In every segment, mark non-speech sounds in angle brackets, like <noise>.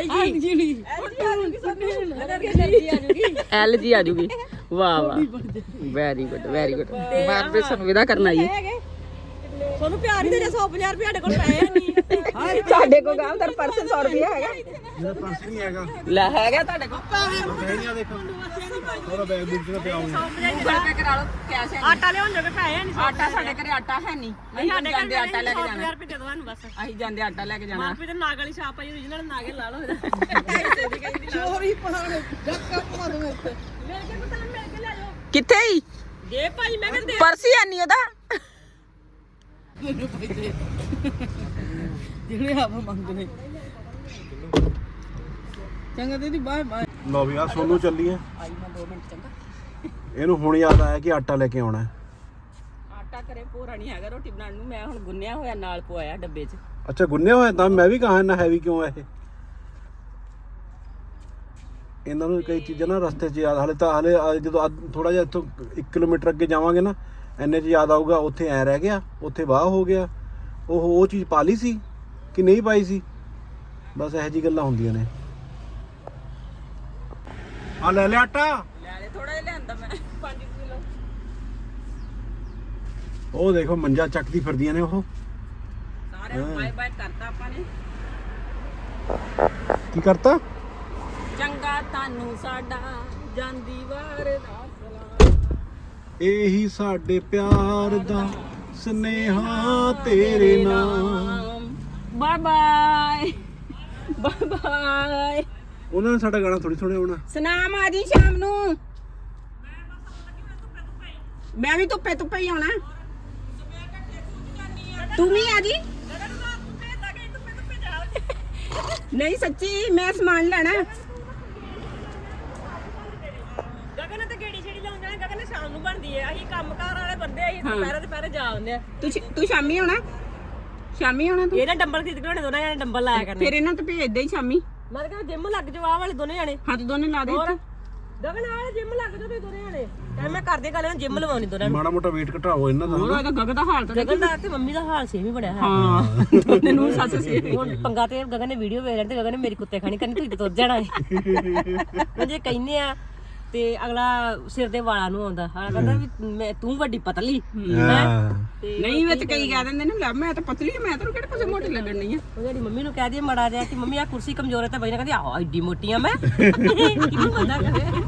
L G ਨਹੀਂ L G ਆ ਜੂਗੀ। ਵਾਹ ਵਾਹ। ਵੈਰੀ ਗੁੱਡ ਵੈਰੀ ਗੁੱਡ ਮੈਂ ਵੀ ਸਾਨੂੰ ਵਿਦਾ ਕਰਨਾ ਜੀ ਤੁਹਾਨੂੰ ਪਿਆਰ ਹੀ ਦੇ 150 ਰੁਪਏ ਸਾਡੇ ਕੋਲ ਪਏ ਨਹੀਂ। <laughs> ਸਾਡੇ ਕੋਲ ਗਾਂ ਤਰ ਪਰਸ 100 ਰੁਪਿਆ ਹੈਗਾ। ਮੇਰਾ ਪਰਸ ਨਹੀਂ ਹੈਗਾ। ਲੈ ਹੈਗਾ ਤੁਹਾਡੇ ਕੋਲ। ਹੈ ਨਹੀਂ ਆ ਦੇਖੋ। ਥੋੜਾ ਬੈਗ ਬੁੱਕ ਤੇ ਪਿਆ ਹੋਊਗਾ ਗੂਗਲ ਪੇ ਕਰਾ ਲਓ ਕੈਸ਼ ਹੈ ਆਟਾ ਲਿਆਉਣ ਜੋਗੇ ਪੈਸੇ ਨਹੀਂ ਆਟਾ ਸਾਡੇ ਘਰੇ ਆਟਾ ਹੈ ਨਹੀਂ। ਅਸੀਂ ਸਾਡੇ ਜਾਂਦੇ ਆਟਾ ਲੈ ਕੇ ਜਾਣਾ। ਰੁਪਏ ਦੇ ਦੋ ਸਾਨੂੰ ਬਸ। ਅਸੀਂ ਜਾਂਦੇ ਆਟਾ ਲੈ ਕੇ ਜਾਣਾ। ਮਾਪੀ ਤੇ ਨਾਗ ਵਾਲੀ ਛਾਪ ਆਈ origignal ਨਾਗੇ ਲਾ ਲਓ ਇਹਦਾ ਚੋਰੀ ਪਾਣ ਜੱਕਾ ਮਾਰ ਮੇਰੇ ਤੇ ਮਿਲ ਕੇ ਪਤਾ ਮਿਲ ਕੇ ਲੈ ਜਾਓ। ਕਿੱਥੇ ਹੀ ਦੇ ਭਾਈ ਮੈਂ ਕਹਿੰਦੇ ਪਰਸ ਹੀ ਨਹੀਂ ਉਹਦਾ। ਜਿਹੜੇ ਆਪ ਮੰਗਦੇ। ਚੰਗਾ ਦੀਦੀ ਬਾਏ ਬਾਏ ਲਓ ਵੀ ਆ ਸੋਨੂੰ ਚੱਲੀਏ। ਆਈ ਮੈਂ 2 ਮਿੰਟ ਚੰਗਾ। ਇਹਨੂੰ ਹੁਣ ਯਾਦ ਆਇਆ ਕਿ ਆਟਾ ਲੈ ਕੇ ਆਉਣਾ ਹੈ। ਆਟਾ ਕਰੇ ਪੂਰਾ ਨਹੀਂ ਹੈਗਾ ਰੋਟੀ ਬਣਾਉਣ ਨੂੰ। ਮੈਂ ਹੁਣ ਗੁੰਨਿਆ ਹੋਇਆ ਨਾਲ ਪਵਾਇਆ ਡੱਬੇ 'ਚ। ਅੱਛਾ ਗੁੰਨਿਆ ਹੋਇਆ? ਤਾਂ ਮੈਂ ਵੀ ਕਹਾਂ ਨਾ ਹੈਵੀ ਕਿਉਂ ਹੈ ਇਹ? ਇਹਨਾਂ ਨੂੰ ਕਈ ਚੀਜ਼ਾਂ ਨਾ ਰਸਤੇ 'ਚ ਯਾਦ ਹਲੇ ਤਾਂ ਹਲੇ ਆ ਜਦੋਂ ਥੋੜਾ ਜਿਹਾ ਇੱਥੋਂ 1 ਕਿਲੋਮੀਟਰ ਅੱਗੇ ਜਾਵਾਂਗੇ ਨਾ ਐਨੇ 'ਚ ਯਾਦ ਆਊਗਾ ਉੱਥੇ ਐ ਰਹਿ ਗਿਆ ਉੱਥੇ ਵਾਹ ਹੋ ਗਿਆ। ਉਹ ਉਹ ਚੀਜ਼ ਪਾ ਲਈ ਸੀ ਕਿ ਨਹੀਂ ਪਾਈ ਸੀ? ਬਸ ਇਹੋ ਜੀ ਗੱਲਾਂ ਹੁੰਦੀਆਂ ਨੇ। ਆ ਲੈ ਲਿਆ ਆਟਾ। ਲੈ ਲੈ ਥੋੜਾ ਜਿਹਾ ਲਿਆਂਦਾ ਮੈਂ 5 ਕਿਲੋ। ਉਹ ਦੇਖੋ ਮੰਜਾ ਚੱਕਦੀ ਫਿਰਦੀਆਂ ਨੇ ਉਹ। ਸਾਰੇ ਬਾਏ ਬਾਏ ਕਰਤਾ ਆਪਾਂ ਨੇ। ਕੀ ਕਰਤਾ? ਚੰਗਾ ਤੁਹਾਨੂੰ ਸਾਡਾ ਜਾਂਦੀ ਵਾਰ ਦਾ ਸਲਾਮ ਇਹੀ ਸਾਡੇ ਪਿਆਰ ਦਾ ਸਨੇਹਾ ਤੇਰੇ ਨਾਲ। Bye bye. Bye bye. ਉਹਨਾਂ ਨੇ ਸਾਡਾ ਗਾਣਾ ਥੋੜੀ ਥੋੜੇ ਆਉਣਾ ਸਨਾਮ ਆ ਜੀ ਸ਼ਾਮ ਨੂੰ। ਮੈਂ ਵੀ ਧੁੱਪੇ ਧੁੱਪੇ ਹੀ ਆਉਣਾ। ਤੂੰ ਵੀ ਆ ਜੀ। ਨਹੀਂ ਸੱਚੀ ਮੈਂ ਸਮਾਨ ਲੈਣਾ। ਗਗਨ ਤੇ ਗੇੜੀ ਛੇੜੀ ਲਾਉਣ ਜਾਣਾ ਗਗਨ ਸ਼ਾਮ ਨੂੰ ਬਣਦੀ ਹੈ। ਅਸੀਂ ਕੰਮਕਾਰ ਵਾਲੇ ਬੰਦੇ ਅਸੀਂ ਹਾਂ। ਦੁਪਹਿਰੇ ਦੁਪਹਿਰੇ ਜਾ ਆਉਂਦੇ ਆ। ਤੂੰ ਸ਼- ਤੂੰ ਸ਼ਾਮੀ ਆਉਣਾ? ਸ਼ਾਮੀ ਆਉਣਾ ਤੂੰ? ਇਹ ਨਾ ਡੰਬਲ ਖਰੀਦ ਕੇ ਹੋਣੇ ਦੋਨਾਂ ਜਣੇ ਡੰਬਲ ਲਾਇਆ ਕਰਨੇ। ਫਿਰ ਇਹਨਾਂ ਤੋਂ ਭੇਜ ਦੇ ਸ਼ਾਮੀ। ਮੈਂ ਤਾਂ ਕਹਿੰਦਾ ਜਿਮ ਲੱਗ ਜਾਓ ਆਹ ਵਾਲੇ ਦੋਨੇ ਜਣੇ। ਹੱਥ ਦੋਨੇ ਲਾ ਦੇ ਹੋਰ? ਗਗਨ ਆਹ ਜਿਮ ਲੱਗ ਜਾਓ ਤੁਸੀਂ ਦੋਨੇ ਜਣੇ। ਕਹਿੰਦਾ ਮੈਂ ਕਰਦੇ ਗੱਲ ਜਿਮ ਲਵਾਉਣੀ ਦੋਨਾਂ ਨੂੰ। ਮਾੜਾ ਮੋਟਾ weight ਘਟਾਓ ਇਹਨਾਂ ਦਾ ਹੋਰ ਉਹਦਾ ਗੱਗ ਦਾ ਹਾਲ ਤਾਂ ਦੇਖ। ਗਗਨ ਦਾ ਤੇ ਮੰਮੀ ਦਾ ਹਾਲ ਸੇਮ ਹੀ ਬਣਿਆ ਹੈ। ਹਾਂ ਤੈਨੂੰ ਸੱਸ ਸੀ। ਹੁਣ ਪੰਗਾ ਤੇ ਗਗਨ ਨੇ ਵੀਡੀਓ ਵੇਖ ਲੈਣ ਤੇ ਗਗਨ ਨੇ ਮੇਰੀ ਕੁੱਤੇ ਖਾਣੀ ਕਰਨੀ ਤੂੰ ਤੁਰ ਜਾਣਾ <laughs> ਹੈ ਜੇ ਕਹਿੰਨੇ ਆ ਤੇ ਅਗਲਾ ਸਿਰ ਦੇ ਵਾਲਾਂ ਨੂੰ ਆਉਂਦਾ। ਅਗਲਾ ਕਹਿੰਦਾ ਵੀ ਮੈਂ ਤੂੰ ਵੱਡੀ ਪਤਲੀ। ਹਾਂ। ਨਹੀਂ ਵਿੱਚ ਕਈ ਕਹਿ ਦਿੰਦੇ ਨੇ ਲੈ ਮੈਂ ਤਾਂ ਪਤਲੀ ਆ, ਮੈਂ ਤੈਨੂੰ ਕਿਹੜੇ ਪਾਸੇ ਮੋਟੀ ਲੱਗਣੀ ਆ? ਉਹ ਜਿਹੜੀ ਮੰਮੀ ਨੂੰ ਕਹਿ ਦਈਏ ਮੜਾ ਜਿਹਾ ਕਿ ਮੰਮੀ ਆ ਕੁਰਸੀ ਕਮਜ਼ੋਰ ਹੈ ਤਾਂ ਬਈ ਨਾ ਕਹਿੰਦੀ ਆਹ ਐਡੀ ਮੋਟੀ ਆ ਮੈਂ। <laughs> ਕਿਹਨੂੰ ਬੰਦਾ ਕਰੇ।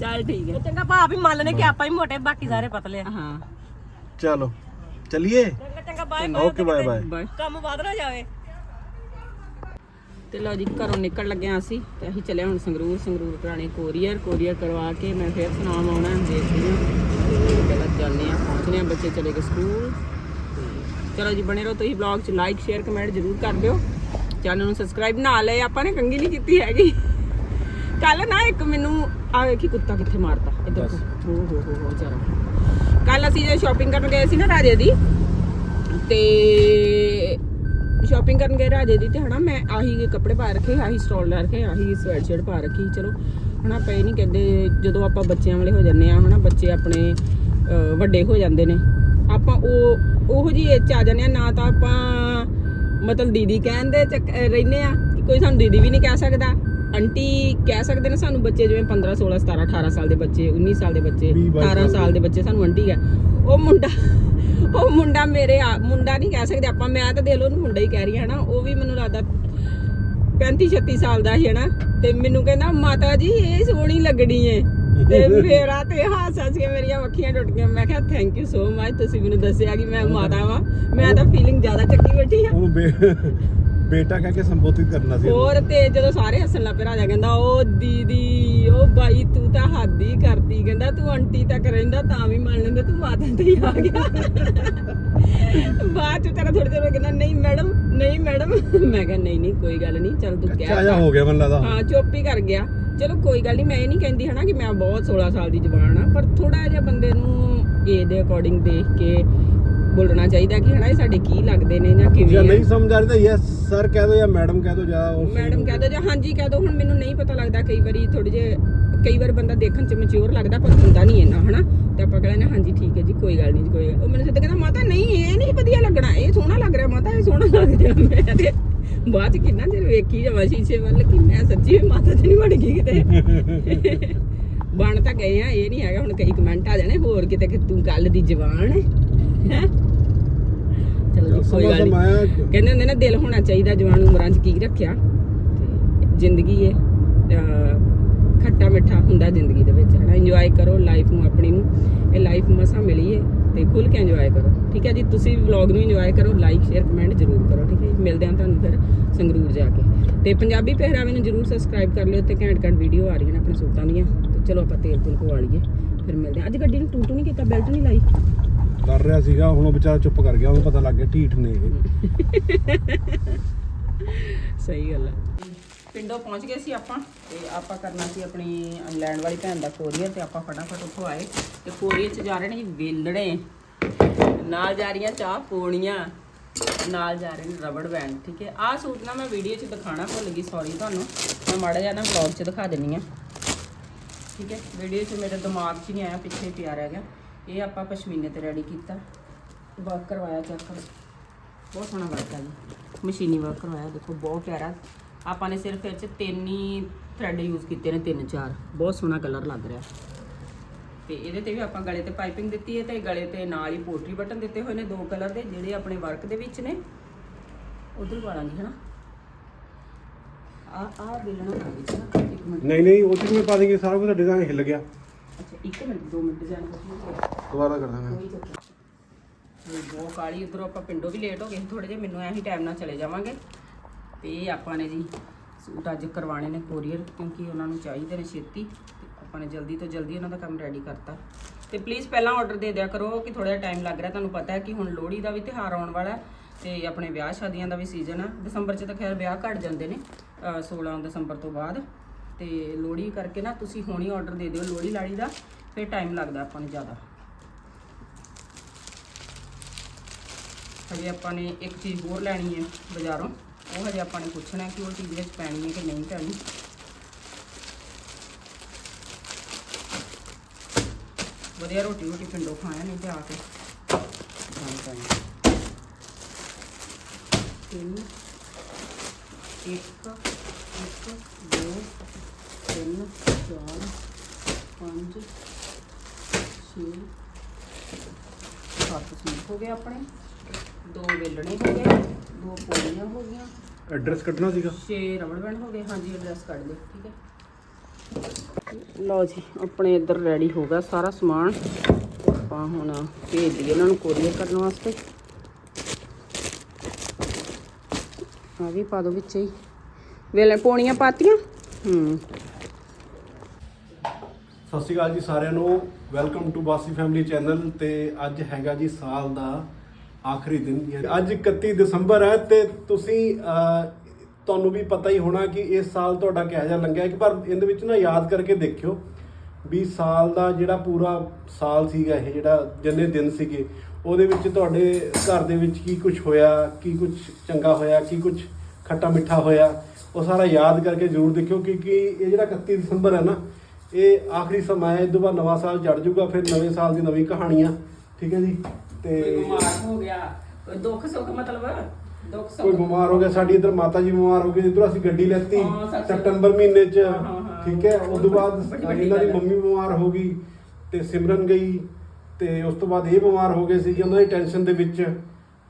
ਚੱਲ ਠੀਕ ਹੈ। ਚੰਗਾ ਭਾਪ ਹੀ ਮੰਨ ਲੈਣੇ ਕਿ ਆਪਾਂ ਹੀ ਮੋਟੇ ਬਾਕੀ ਸਾਰੇ ਪਤਲੇ ਆ। ਹਾਂ। ਚਲੋ ਚਲਿਏ। ਚੰਗਾ ਚੰਗਾ bye okay bye bye bye ਕੰਮ ਵਧ ਨਾ ਜਾਵੇ। ਤੇ ਲਓ ਜੀ ਘਰੋਂ ਨਿਕਲ ਲੱਗਿਆ ਅਸੀਂ ਤੇ ਅਸੀਂ ਚੱਲੇ ਹੁਣ ਸੰਗਰੂਰ ਸੰਗਰੂਰ ਕਰਾਣੇ ਕੋਰੀਅਰ ਕੋਰੀਅਰ ਕਰਵਾ ਕੇ ਮੈਂ ਫਿਰ ਸੁਨਾਮ ਆਉਣਾ ਦੇਖਦੇ ਹਾਂ। ਤੇ ਪਹਿਲਾਂ ਚੱਲਦੇ ਆ ਪਹੁੰਚਨੇ ਆ ਬੱਚੇ ਚਲੇ ਗਏ ਸਕੂਲ। ਚਲੋ ਜੀ ਬਣੇ ਰਹੋ ਤੁਸੀਂ ਵਲੌਗ 'ਚ ਲਾਈਕ ਸ਼ੇਅਰ ਕਮੈਂਟ ਜ਼ਰੂਰ ਕਰ ਦਿਓ। ਚੈਨਲ ਨੂੰ ਸਬਸਕ੍ਰਾਈਬ ਨਾ ਲਏ ਆਪਾਂ ਨੇ ਕੰਗੀ ਨਹੀਂ ਕੀਤੀ ਹੈਗੀ। ਕੱਲ ਨਾ ਇੱਕ ਮੈਨੂੰ ਆ ਵੇਖੀ ਕੁੱਤਾ ਕਿੱਥੇ ਇੱਧਰ ਕੋ। ਹੋ ਹੋ ਹੋ ਹੋ ਜਰਾ ਕੱਲ ਅਸੀਂ ਜੇ ਸ਼ਾਪਿੰਗ ਕਰਨ ਗਏ ਸੀ ਨਾ ਰਾਜੇ ਦੀ ਤੇ ਸ਼ਾਪਿੰਗ ਕਰਨ ਗਏ ਰਾਜੇ ਦੀ ਤੇ ਹਨਾ ਮੈਂ ਆਹੀ ਕੱਪੜੇ ਪਾ ਰੱਖੇ ਆਹੀ ਸਟਾਲ ਲੈ ਰੱਖੇ ਆਹੀ ਸਵੈਟਸ਼ਰਟ ਪਾ ਰੱਖੀ ਚਲੋ। ਹਨਾ ਇਹ ਨਹੀਂ ਕਹਿੰਦੇ ਜਦੋਂ ਆਪਾਂ ਬੱਚਿਆਂ ਵਾਲੇ ਹੋ ਜੰਨੇ ਆ ਹਨਾ ਬੱਚੇ ਆਪਣੇ ਵੱਡੇ ਹੋ ਜਾਂਦੇ ਨੇ। ਆਪਾਂ ਉਹ ਉਹੋ ਜੀ ਏਜ ਚ ਆ ਜਾਂਦੇ ਆ ਨਾ ਤਾਂ ਆਪਾਂ ਮਤਲਬ ਦੀਦੀ ਕਹਿੰਦੇ ਚੱਕ ਅਹ, ਰਹਿੰਦੇ ਆ ਕਿ ਕੋਈ ਸਾਨੂੰ ਦੀਦੀ ਵੀ ਨਹੀਂ ਕਹਿ ਸਕਦਾ। ਆਂਟੀ ਕਹਿ ਸਕਦੇ ਨੇ ਸਾਨੂੰ ਬੱਚੇ ਜਿਵੇਂ 15 16 17 18 ਸਾਲ ਦੇ ਬੱਚੇ 19 ਸਾਲ ਦੇ ਬੱਚੇ ਵੀਹ ਬਾਈ 18 ਸਾਲ ਦੇ ਬੱਚੇ ਸਾਨੂੰ ਆਂਟੀ ਆ ਉਹ ਮੁੰਡਾ ਉਹ ਮੁੰਡਾ ਮੇਰੇ ਮੁੰਡਾ ਨਹੀਂ ਕਹਿ ਸਕਦੇ ਆਪਾਂ ਮੈਂ ਤਾਂ ਦੇਖ ਲਓ ਉਹਨੂੰ ਮੁੰਡਾ ਹੀ ਕਹਿ ਰਹੀ ਹਾਂ ਨਾ ਉਹ ਵੀ ਮੈਨੂੰ ਲੱਗਦਾ 35 36 ਸਾਲ ਦਾ ਸੀ ਹਨਾ? ਤੇ ਮੈਨੂੰ ਕਹਿੰਦਾ ਮਾਤਾ ਜੀ ਇਹ ਸੋਹਣੀ ਲੱਗਣੀ ਏ। ਤੇ <laughs> ਮੇਰਾ ਤੇ ਹਾਸ ਹੱਸ ਕੇ ਮੇਰੀਆਂ ਅੱਖੀਆਂ ਟੁੱਟ ਗਈਆਂ। ਮੈਂ ਕਿਹਾ ਥੈਂਕ ਯੂ ਸੋ ਮਚ ਤੁਸੀਂ ਮੈਨੂੰ ਦੱਸਿਆ ਕਿ ਮੈਂ ਮਾਤਾ ਵਾਂ। ਮੈਂ ਤਾਂ ਫੀਲਿੰਗ ਜ਼ਿਆਦਾ ਚੱਕੀ ਬੈਠੀ ਬੇ- ਬੇਟਾ ਕਹਿ ਕੇ ਸੰਬੋਧਿਤ ਕਰਨਾ ਸੀ ਹੋਰ ਤੇ ਜਦੋਂ ਸਾਰੇ ਹੱਸਣ ਲੱਗ ਪਏ ਰਾਜਾ ਕਹਿੰਦਾ ਉਹ ਦੀਦੀ ਉਹ ਬਾਈ ਤੂੰ ਤਾਂ ਹੱਦ ਹੀ ਕਰਦੀ ਕਹਿੰਦਾ ਤੂੰ ਆਂਟੀ ਤੱਕ ਰਹਿੰਦਾ ਤਾਂ ਵੀ ਮੰਨ ਲੈਂਦਾ ਤੂੰ ਮਾਤਾ ਤੇ ਹੀ ਆ ਗਿਆ। ਬਾਅਦ ਚ ਤੇਰਾ ਥੋੜੀ ਦੇਰ ਬਾਅਦ ਕਹਿੰਦਾ ਨਹੀਂ ਮੈਡਮ ਨਹੀਂ ਮੈਡਮ। ਮੈਂ ਕਿਹਾ ਨਹੀਂ ਨਹੀਂ ਕੋਈ ਗੱਲ ਨਹੀਂ ਚੱਲ ਤੂੰ ਕਹਿ ਜਾ ਹੋ ਗਿਆ ਮੈਨੂੰ ਲੱਗਦਾ ਹਾਂ ਚੁੱਪ ਹੀ ਕਰ ਗਿਆ। ਚਲੋ ਕੋਈ ਗੱਲ ਨਹੀਂ ਮੈਂ ਇਹ ਨਹੀਂ ਕਹਿੰਦੀ ਹਨਾ ਕਿ ਮੈਂ ਬਹੁਤ 16 ਸਾਲ ਦੀ ਜਵਾਨ ਆ ਪਰ ਥੋੜਾ ਜਿਹਾ ਬੰਦੇ ਨੂੰ ਏਜ ਦੇ ਅਕੋਰਡਿੰਗ ਦੇਖ ਕੇ ਬੋਲਣਾ ਚਾਹੀਦਾ ਕਿ ਹਨਾ ਇਹ ਸਾਡੇ ਕੀ ਲੱਗਦੇ ਨੇ ਜਾਂ ਜੇ ਕਿਵੇਂ ਆ। ਨਹੀਂ ਸਮਝ ਆ ਰਹੀ ਤਾਂ ਯੈਸ ਸਰ ਕਹਿ ਦੋ ਜਾਂ ਮੈਡਮ ਕਹਿ ਦੋ ਜਾਂ ਮੈਡਮ ਕਹਿ ਦੋ ਜਾਂ ਹਾਂਜੀ ਕਹਿ ਦੋ ਹੁਣ ਮੈਨੂੰ ਨਹੀਂ ਪਤਾ ਲੱਗਦਾ ਕਈ ਵਾਰੀ ਥੋੜੇ ਜੇ ਕਈ ਵਾਰ ਬੰਦਾ ਦੇਖਣ ਚ ਮੈਚੁਰ ਲੱਗਦਾ ਪਰ ਹੁੰਦਾ ਨਹੀਂ ਇੰਨਾ ਹਨਾ। ਤੇ ਆਪਾਂ ਕਹਿੰਦੇ ਹਾਂਜੀ ਠੀਕ ਹੈ ਜੀ ਕੋਈ ਗੱਲ ਨਹੀਂ ਜੀ ਕੋਈ ਉਹ ਮੈਨੂੰ ਸਿੱਧਾ ਕਹਿੰਦਾ ਮਾਤਾ ਨਹੀਂ ਇਹ ਨਹੀਂ ਵਧੀਆ ਲੱਗਣਾ ਇਹ ਸੋਹਣਾ ਲੱਗ ਰਿਹਾ ਮਾਤਾ ਇਹ ਸੋਹਣਾ ਲੱਗ ਰਿਹਾ। ਮੈਂ ਤੇ ਬਾਅਦ ਚ ਕਿੰਨਾ ਚਿਰ ਵੇਖੀ ਜਾਵਾਂ ਸ਼ੀਸ਼ੇ ਵੱਲ ਕਿ ਮੈਂ ਸੱਚੀ ਵੀ ਮਾਤਾ ਤੇ ਨਹੀਂ ਵੜ ਗਈ ਕਿਤੇ। ਬਣ ਤਾਂ ਗਏ ਆ ਇਹ ਨਹੀਂ ਹੈਗਾ ਹੁਣ ਕਈ ਕਮੈਂਟ ਆ ਜਾਣੇ ਹੋਰ ਕਿਤੇ ਕਿ ਤੂੰ ਕੱਲ ਦੀ ਜਵਾਨ ਹੈ ਹੈਂ? ਕੋਈ ਗੱਲ ਨਹੀਂ ਕਹਿੰਦੇ ਹੁੰਦੇ ਨਾ ਦਿਲ ਹੋਣਾ ਚਾਹੀਦਾ ਜਵਾਨ ਉਮਰਾਂ 'ਚ ਕੀ ਰੱਖਿਆ? ਤੇ ਜ਼ਿੰਦਗੀ ਅਹ ਖੱਟਾ ਮਿੱਠਾ ਹੁੰਦਾ ਜ਼ਿੰਦਗੀ ਦੇ ਵਿੱਚ ਹਨਾ? ਇੰਜੋਏ ਕਰੋ ਲਾਈਫ ਨੂੰ ਆਪਣੀ ਨੂੰ। ਇਹ ਲਾਈਫ ਮਸਾ ਮਿਲੀ ਹੈ ਤੇ ਖੁੱਲ ਕੇ ਇੰਜੋਏ ਕਰੋ। ਠੀਕ ਹੈ ਜੀ? ਤੁਸੀਂ ਵਲੌਗ ਨੂੰ ਇੰਜੋਏ ਕਰੋ ਲਾਈਕ ਸ਼ੇਅਰ ਕਮੈਂਟ ਜ਼ਰੂਰ ਕਰੋ ਠੀਕ ਹੈ ਜੀ? ਮਿਲਦੇ ਹਾਂ ਤੁਹਾਨੂੰ ਫਿਰ ਸੰਗਰੂਰ ਜਾ ਕੇ। ਤੇ ਪੰਜਾਬੀ ਪਹਿਰਾਵੇ ਨੂੰ ਜ਼ਰੂਰ ਸਬਸਕ੍ਰਾਈਬ ਕਰ ਲਿਓ ਤੇ ਘੈਂਟ ਘੈਂਟ ਵੀਡੀਓ ਆ ਰਹੀਆਂ ਨੇ ਆਪਣੇ ਸੂਟਾਂ ਦੀਆਂ। ਤੇ ਚਲੋ ਆਪਾਂ ਤੇਲ ਤੁਲ ਪਵਾ ਲਈਏ ਫਿਰ ਮਿਲਦੇ ਹਾਂ। ਅੱਜ ਗੱਡੀ ਨੂੰ ਟੂਟੂ ਨਹੀਂ ਕੀਤਾ ਬੈਲਟ ਨਹੀਂ ਲਾਈ? ਕਰ ਰਿਹਾ ਸੀਗਾ, ਹੁਣ ਉਹ ਵਿਚਾਰਾ ਚੁੱਪ ਕਰ ਗਿਆ, ਉਹਨੂੰ ਪਤਾ ਲੱਗ ਗਿਆ ਢੀਠ ਨੇ ਇਹ। ਸਹੀ ਗੱਲ ਹੈ ਪਿੰਡੋਂ ਪਹੁੰਚ ਗਏ ਸੀ ਆਪਾਂ, ਤੇ ਆਪਾਂ ਕਰਨਾ ਸੀ ਆਪਣੀ ਇੰਗਲੈਂਡ ਵਾਲੀ ਭੈਣ ਦਾ ਕੋਰੀਅਰ, ਤੇ ਆਪਾਂ ਫਟਾਫਟ ਉੱਥੋਂ ਆਏ, ਤੇ ਕੋਰੀਅਰ 'ਚ ਜਾ ਰਹੇ ਨੇ ਜੀ ਵੇਲੜੇ। ਨਾਲ ਜਾ ਰਹੀਆਂ ਚਾਹ ਪੋਣੀਆਂ, ਨਾਲ ਜਾ ਰਹੇ ਨੇ ਰਬੜ ਬੈਂਡ, ਠੀਕ ਹੈ? ਆਹ ਸੂਟ ਨਾ ਮੈਂ ਵੀਡੀਓ 'ਚ ਦਿਖਾਣਾ ਭੁੱਲ ਗਈ ਸੌਰੀ ਤੁਹਾਨੂੰ। ਮੈਂ ਮਾੜਾ ਜਿਹਾ ਨਾ ਵਲੌਗ 'ਚ ਦਿਖਾ ਦਿੰਨੀ ਆ ਠੀਕ ਹੈ? ਵੀਡੀਓ 'ਚ ਮੇਰੇ ਦਿਮਾਗ 'ਚ ਨਹੀਂ ਆਇਆ, ਪਿੱਛੇ ਪਿਆ ਰਹਿ ਗਿਆ। ਇਹ ਆਪਾਂ ਪਸ਼ਮੀਨੇ ਤੇ ਰੈਡੀ ਕੀਤਾ। ਵਰਕ ਕਰਵਾਇਆ ਚੈੱਕ। ਕਰੋ ਬਹੁਤ ਸੋਹਣਾ ਵਰਕ ਹੈ ਜੀ। ਮਸ਼ੀਨੀ ਵਰਕ ਕਰਵਾਇਆ। ਦੇਖੋ, ਬਹੁਤ ਪਿਆਰਾ। ਆਪਾਂ ਨੇ ਸਿਰਫ ਇਹ 'ਚ ਤਿੰਨ ਹੀ ਥਰੈਡ ਯੂਜ਼ ਕੀਤੇ ਨੇ, ਤਿੰਨ ਚਾਰ। ਬਹੁਤ ਸੋਹਣਾ ਕਲਰ ਲੱਗ ਰਿਹਾ। ਤੇ ਇਹਦੇ ਤੇ ਵੀ ਆਪਾਂ ਗਲੇ ਤੇ ਪਾਈਪਿੰਗ ਦਿੱਤੀ ਹੈ ਤੇ ਗਲੇ ਤੇ ਨਾਲ ਹੀ ਪੋਟਰੀ ਬਟਨ ਦਿੱਤੇ ਹੋਏ ਨੇ ਦੋ ਕਲਰ ਦੇ, ਜਿਹੜੇ ਆਪਣੇ ਵਰਕ ਦੇ ਵਿੱਚ ਨੇ। ਉਧਰ ਵਾਲਾਂਗੇ ਹਨਾ? ਆ ਆ ਬਿਲਣਾ ਨਾ ਵਿੱਚ ਨਾ ਇੱਕ ਮਿੰਟ। ਨਹੀਂ ਨਹੀਂ, ਉਹ ਚ ਮੈਂ ਪਾ ਦੇਂਗੇ ਸਾਰਾ ਕੁਝ ਡਿਜ਼ਾਈਨ ਹਿੱਲ ਗਿਆ। ਅੱਛਾ ਇੱਕ ਮਿੰਟ ਦੋ ਮਿੰਟ ਜਾਣ ਕੋਈ ਦੁਬਾਰਾ ਕਰ ਦਾਂਗੇ। ਬਹੁਤ ਕਾਲੀ ਉਧਰੋਂ ਆਪਾਂ ਪਿੰਡੋਂ ਵੀ ਲੇਟ ਹੋ ਗਏ ਥੋੜੇ ਜਿਹਾ ਮੈਨੂੰ ਐਹੀ ਟਾਈਮ ਨਾਲ ਚਲੇ ਜਾਵਾਂਗੇ। ਤੇ ਆਪਾਂ ਨੇ ਜੀ ਸੂਟ ਅੱਜ ਕਰਵਾਣੇ ਨੇ ਕੋਰੀਅਰ ਕਿਉਂਕਿ ਉਹਨਾਂ ਨੂੰ ਚਾਹੀਦੇ ਨੇ ਛੇਤੀ। ਆਪਾਂ ਨੇ ਜਲਦੀ ਤੋਂ ਜਲਦੀ ਉਹਨਾਂ ਦਾ ਕੰਮ ਰੈਡੀ ਕਰਤਾ। ਤੇ ਪਲੀਜ਼ ਪਹਿਲਾਂ ਆਰਡਰ ਦੇ ਦਿਆ ਕਰੋ ਕਿ ਥੋੜਾ ਜਿਹਾ ਟਾਈਮ ਲੱਗ ਰਿਹਾ ਤੁਹਾਨੂੰ ਪਤਾ ਹੈ ਕਿ ਹੁਣ ਲੋਹੜੀ ਦਾ ਵੀ ਤਿਉਹਾਰ ਆਉਣ ਵਾਲਾ ਹੈ ਤੇ ਆਪਣੇ ਵਿਆਹ ਸ਼ਾਦੀਆਂ ਦਾ ਵੀ ਸੀਜ਼ਨ ਆ। ਦਸੰਬਰ 'ਚ ਤਾਂ ਖੈਰ ਵਿਆਹ ਘਟ ਜਾਂਦੇ ਨੇ ਅਹ 16 ਦਸੰਬਰ ਤੋਂ ਬਾਅਦ। ਤੇ ਲੋਹੜੀ ਕਰਕੇ ਨਾ ਤੁਸੀਂ ਹੁਣੀ ਆਰਡਰ ਦੇ ਦਿਓ ਲੋਹੜੀ ਲਾੜੀ ਦਾ ਫਿਰ ਟਾਈਮ ਲੱਗਦਾ ਆਪਾਂ ਨੂੰ ਜ਼ਿਆਦਾ। ਹਜੇ ਆਪਾਂ ਨੇ ਇੱਕ ਚੀਜ਼ ਹੋਰ ਲੈਣੀ ਹੈ ਬਾਜ਼ਾਰੋਂ ਉਹ ਹਜੇ ਆਪਾਂ ਨੇ ਪੁੱਛਣਾ ਕਿ ਉਹ ਚੀਜ਼ ਵਿੱਚ ਪੈਣੀ ਹੈ ਕਿ ਨਹੀਂ ਪੈਣੀ। ਵਧੀਆ ਰੋਟੀ ਰੋਟੀ ਪਿੰਡੋਂ ਖਾਇਆ ਨਹੀਂ ਤੇ ਆ ਕੇ। ਖਾਣੀ ਪੈਣੀ ਤਿੰਨ ਇੱਕ ਇੱਕ ਦੋ ਤਿੰਨ ਚਾਰ ਪੰਜ ਛੇ ਸੱਤ ਸੂਟ ਹੋ ਗਏ ਆਪਣੇ। ਦੋ ਵੇਲਣੇ ਹੋ ਗਏ ਦੋ ਪੌੜੀਆਂ ਹੋ ਗਈਆਂ। ਐਡਰੈਸ ਕੱਢਣਾ ਸੀਗਾ? ਛੇ ਰਬੜ ਬੈਂਡ ਹੋ ਗਏ ਹਾਂਜੀ ਐਡਰੈਸ ਕੱਢ ਦਿਓ ਠੀਕ ਹੈ। ਲਓ ਜੀ ਆਪਣੇ ਇੱਧਰ ਰੈਡੀ ਹੋ ਗਿਆ ਸਾਰਾ ਸਮਾਨ। ਆਪਾਂ ਹੁਣ ਭੇਜ ਦਈਏ ਇਹਨਾਂ ਨੂੰ ਕੋਰੀਅਰ ਕਰਨ ਵਾਸਤੇ। ਆ ਵੀ ਪਾ ਦੋ ਵਿੱਚ ਹੀ। ਵੇਲੇ ਪੌਣੀਆਂ ਪਾਤੀਆਂ? ਹੂੰ। ਸਤਿ ਸ਼੍ਰੀ ਅਕਾਲ ਜੀ ਸਾਰਿਆਂ ਨੂੰ। Welcome to Bassi family channel ਤੇ ਅੱਜ ਹੈਗਾ ਜੀ ਸਾਲ ਦਾ ਆਖਰੀ ਦਿਨ। ਅੱਜ 31 ਦਸੰਬਰ ਹੈ ਤੇ ਤੁਸੀਂ ਤੁਹਾਨੂੰ ਵੀ ਪਤਾ ਹੀ ਹੋਣਾ ਕਿ ਇਸ ਸਾਲ ਤੁਹਾਡਾ ਕਿਹੋ ਜਿਹਾ ਲੰਘਿਆ ਇੱਕ ਪਰ ਇਹਦੇ ਵਿੱਚ ਨਾ ਯਾਦ ਕਰਕੇ ਦੇਖਿਓ ਵੀ ਸਾਲ ਦਾ ਜਿਹੜਾ ਪੂਰਾ ਸਾਲ ਸੀਗਾ ਇਹ, ਜਿਹੜਾ ਜਿੰਨੇ ਦਿਨ ਸੀਗੇ, ਉਹਦੇ ਵਿੱਚ ਤੁਹਾਡੇ ਘਰ ਦੇ ਵਿੱਚ ਕੀ ਕੁਝ ਹੋਇਆ, ਕੀ ਕੁਝ ਚੰਗਾ ਹੋਇਆ, ਕੀ ਕੁਝ ਖੱਟਾ ਮਿੱਠਾ ਹੋਇਆ, ਉਹ ਸਾਰਾ ਯਾਦ ਕਰਕੇ ਜ਼ਰੂਰ ਦੇਖਿਓ ਕਿਉਂਕਿ ਇਹ ਜਿਹੜਾ 31 ਦਸੰਬਰ ਹੈ ਨਾ ਇਹ ਆਖਰੀ ਸਮਾਂ ਹੈ ਤੋਂ ਬਾਅਦ ਨਵਾਂ ਸਾਲ ਚੜ ਜਾਊਗਾ ਫਿਰ ਨਵੇਂ ਸਾਲ ਦੀ ਨਵੀਂ ਕਹਾਣੀਆਂ ਠੀਕ ਹੈ ਜੀ ਕੋਈ ਤੇ ਬਿਮਾਰ ਹੋ ਗਿਆ ਕੋਈ ਦੁੱਖ ਸੁੱਖ ਮਤਲਬ ਦੁੱਖ ਕੋਈ ਸੁੱਖ ਬਿਮਾਰ ਹੋ ਗਿਆ ਸਾਡੀ ਇੱਧਰ ਮਾਤਾ ਜੀ ਬਿਮਾਰ ਹੋ ਗਏ ਅਸੀਂ ਗੱਡੀ ਲੈਤੀ। ਸਤੰਬਰ ਮਹੀਨੇ 'ਚ। ਠੀਕ ਹੈ ਉਸ ਤੋਂ ਬਾਅਦ ਇਹਨਾਂ ਦੀ। ਮੰਮੀ ਬਿਮਾਰ ਹੋ ਗਈ ਤੇ ਸਿਮਰਨ ਗਈ ਤੇ ਉਸ ਤੋਂ ਬਾਅਦ ਇਹ ਬਿਮਾਰ ਹੋ ਗਏ ਸੀ ਉਹਨਾਂ ਦੀ ਟੈਨਸ਼ਨ ਦੇ ਵਿੱਚ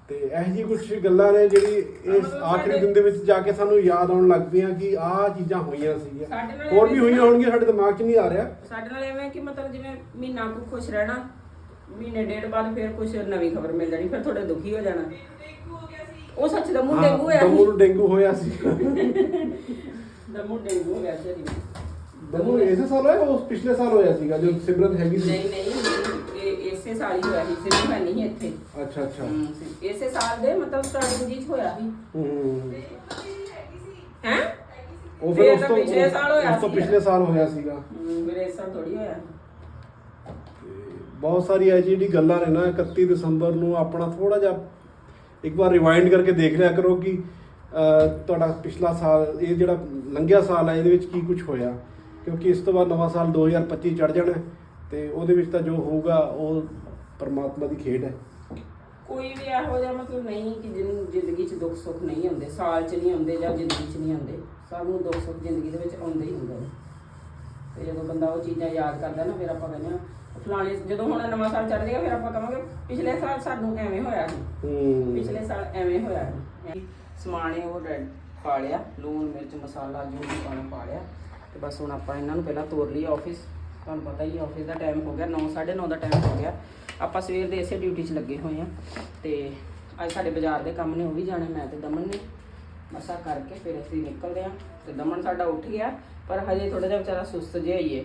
ਤੇ ਇਹੋ ਜਿਹੀ ਕੁਝ ਗੱਲਾਂ ਨੇ ਜਿਹੜੀ ਇਸ ਆਖਰੀ ਦਿਨ ਦੇ ਵਿੱਚ ਜਾ ਕੇ ਸਾਨੂੰ ਯਾਦ ਆਉਣ ਲੱਗ ਪਈਆਂ ਕਿ ਆਹ ਚੀਜ਼ਾਂ ਹੋਈਆਂ ਸੀਗੀਆਂ। ਸਾਡੇ ਨਾਲ ਹੋਰ ਵੀ ਹੋਈਆਂ ਹੋਣਗੀਆਂ ਸਾਡੇ ਦਿਮਾਗ 'ਚ ਨਹੀਂ ਆ ਰਿਹਾ। ਸਾਡੇ ਨਾਲ ਐਵੇਂ ਕਿ ਮਤਲਬ ਜਿਵੇਂ ਮਹੀਨਾ ਕੁ ਖੁਸ਼ ਰਹਿਣਾ ਮਹੀਨੇ ਡੇਢ ਬਾਅਦ ਫਿਰ ਕੁਝ ਨਵੀਂ ਖਬਰ ਮਿਲ ਜਾਣੀ ਫਿਰ ਥੋੜੇ ਦੁਖੀ ਹੋ ਜਾਣਾ। ਉਹ ਸੱਚ ਦਾ ਮੂੰਹ ਡੇਂਗੂ ਹੋਇਆ ਦਮੂ ਨੂੰ ਡੇਂਗੂ ਹੋਇਆ ਸੀ। ਦਾ ਮੂੰਹ ਡੇਂਗੂ ਹੋ ਗਿਆ ਸੀ ਦਮੂ ਇਸੇ ਸਾਲ ਹੋਇਆ ਉਸ ਪਿਛਲੇ ਸਾਲ ਹੋਇਆ ਸੀਗਾ ਜਦੋਂ ਸਿਮਰਨ ਹੈਗੀ ਸੀ। ਨਹੀਂ ਨਹੀਂ। ਇਸੇ ਸਾਲ ਹੀ ਹੋਇਆ ਸੀ ਸਿਰਫ ਮੈਂ ਨਹੀਂ ਇੱਥੇ। ਅੱਛਾ ਅੱਛਾ। ਹਮ, ਇਸੇ ਸਾਲ ਦੇ ਮਤਲਬ ਸਟਾਰਟਿੰਗ ਜੀ 'ਚ ਹੋਇਆ ਸੀ। ਹੂੰ ਹੈ ਉਹ ਫਿਰ ਫਿਰ ਉਸ ਤਾਂ ਤੋਂ ਪਿਛਲੇ ਸਾਲ ਹੋਇਆ ਉਸ ਤੋਂ ਸੀਗਾ। ਪਿਛਲੇ ਸਾਲ ਹੋਇਆ ਸੀਗਾ। ਮੇਰੇ ਇਸ ਸਾਲ ਥੋੜੀ ਹੋਇਆ। ਬਹੁਤ ਸਾਰੀ ਐ ਜਿਹੜੀ ਗੱਲਾਂ ਨੇ ਨਾ 31 ਦਸੰਬਰ ਨੂੰ ਆਪਣਾ ਥੋੜਾ ਜਿਹਾ ਇੱਕ ਵਾਰ ਰਿਵਾਈਂਡ ਕਰਕੇ ਦੇਖ ਲਿਆ ਕਰੋ ਕਿ ਅਹ, ਤੁਹਾਡਾ ਪਿਛਲਾ ਸਾਲ ਇਹ ਜਿਹੜਾ ਲੰਘਿਆ ਸਾਲ ਹੈ ਇਹਦੇ ਵਿੱਚ ਕੀ ਕੁਝ ਹੋਇਆ? ਕਿਉਂਕਿ ਇਸ ਤੋਂ ਬਾਅਦ ਨਵਾਂ ਸਾਲ 2025 ਚੜ ਜਾਣਾ ਹੈ। ਤੇ ਉਹਦੇ ਵਿੱਚ ਤਾਂ ਜੋ ਹੋਊਗਾ ਉਹ ਪਰਮਾਤਮਾ ਦੀ ਖੇਡ ਹੈ। ਕੋਈ ਵੀ ਇਹੋ ਜਿਹਾ ਮਤਲਬ ਨਹੀਂ ਕਿ ਜਿਹਨੂੰ ਜ਼ਿੰਦਗੀ 'ਚ ਦੁੱਖ ਸੁੱਖ ਨਹੀਂ ਹੁੰਦੇ ਸਾਲ 'ਚ ਨਹੀਂ ਹੁੰਦੇ ਜਾਂ ਜ਼ਿੰਦਗੀ 'ਚ ਨਹੀਂ ਹੁੰਦੇ ਸਭ ਨੂੰ ਦੁੱਖ ਸੁੱਖ ਜ਼ਿੰਦਗੀ ਦੇ ਵਿੱਚ ਆਉਂਦੇ ਹੀ ਹੁੰਦੇ ਨੇ। ਤੇ ਜਦੋਂ ਬੰਦਾ ਉਹ ਚੀਜ਼ਾਂ ਯਾਦ ਕਰਦਾ ਨਾ ਫਿਰ ਆਪਾਂ ਕਹਿੰਦੇ ਆ ਫਲਾਣੇ ਜਦੋਂ ਹੁਣ ਨਵਾਂ ਸਾਲ ਚੜ੍ਹ ਜਾਏਗਾ ਫਿਰ ਆਪਾਂ ਕਹਾਂਗੇ ਪਿਛਲੇ ਸਾਲ ਸਾਨੂੰ ਐਵੇਂ ਹੋਇਆ ਸੀ। ਪਿਛਲੇ ਸਾਲ ਐਵੇਂ ਹੋਇਆ ਸੀ। ਸਮਾਨ ਉਹ ਰੈਡ ਪਾ ਲਿਆ ਲੂਣ ਮਿਰਚ ਮਸਾਲਾ ਜੋ ਵੀ ਪਾਣਾ ਪਾ ਲਿਆ। ਤੇ ਬਸ ਹੁਣ ਆਪਾਂ ਇਹਨਾਂ ਨੂੰ ਪਹਿਲਾਂ ਤੋਰ ਲਈ ਆਫਿਸ ਤੁਹਾਨੂੰ ਪਤਾ ਹੀ ਆਫਿਸ ਦਾ ਟਾਈਮ ਹੋ ਗਿਆ 9 9:30 ਦਾ ਟਾਈਮ ਹੋ ਗਿਆ। ਆਪਾਂ ਸਵੇਰ ਦੇ ਇਸੇ ਡਿਊਟੀ 'ਚ ਲੱਗੇ ਹੋਏ ਆ ਤੇ ਅੱਜ ਸਾਡੇ ਬਾਜ਼ਾਰ ਦੇ ਕੰਮ ਨੇ, ਉਹ ਵੀ ਜਾਣੇ, ਮੈਂ ਤੇ ਦਮਨ ਨੇ। ਮਸਾ ਕਰਕੇ ਫਿਰ ਅਸੀਂ ਨਿਕਲਦੇ ਆ ਤੇ ਦਮਨ ਸਾਡਾ ਉੱਠ ਗਿਆ, ਪਰ ਹਜੇ ਥੋੜਾ ਜਿਹਾ ਵਿਚਾਰਾ ਸੁਸਤ ਜਿਹਾ ਹੀ ਹੈ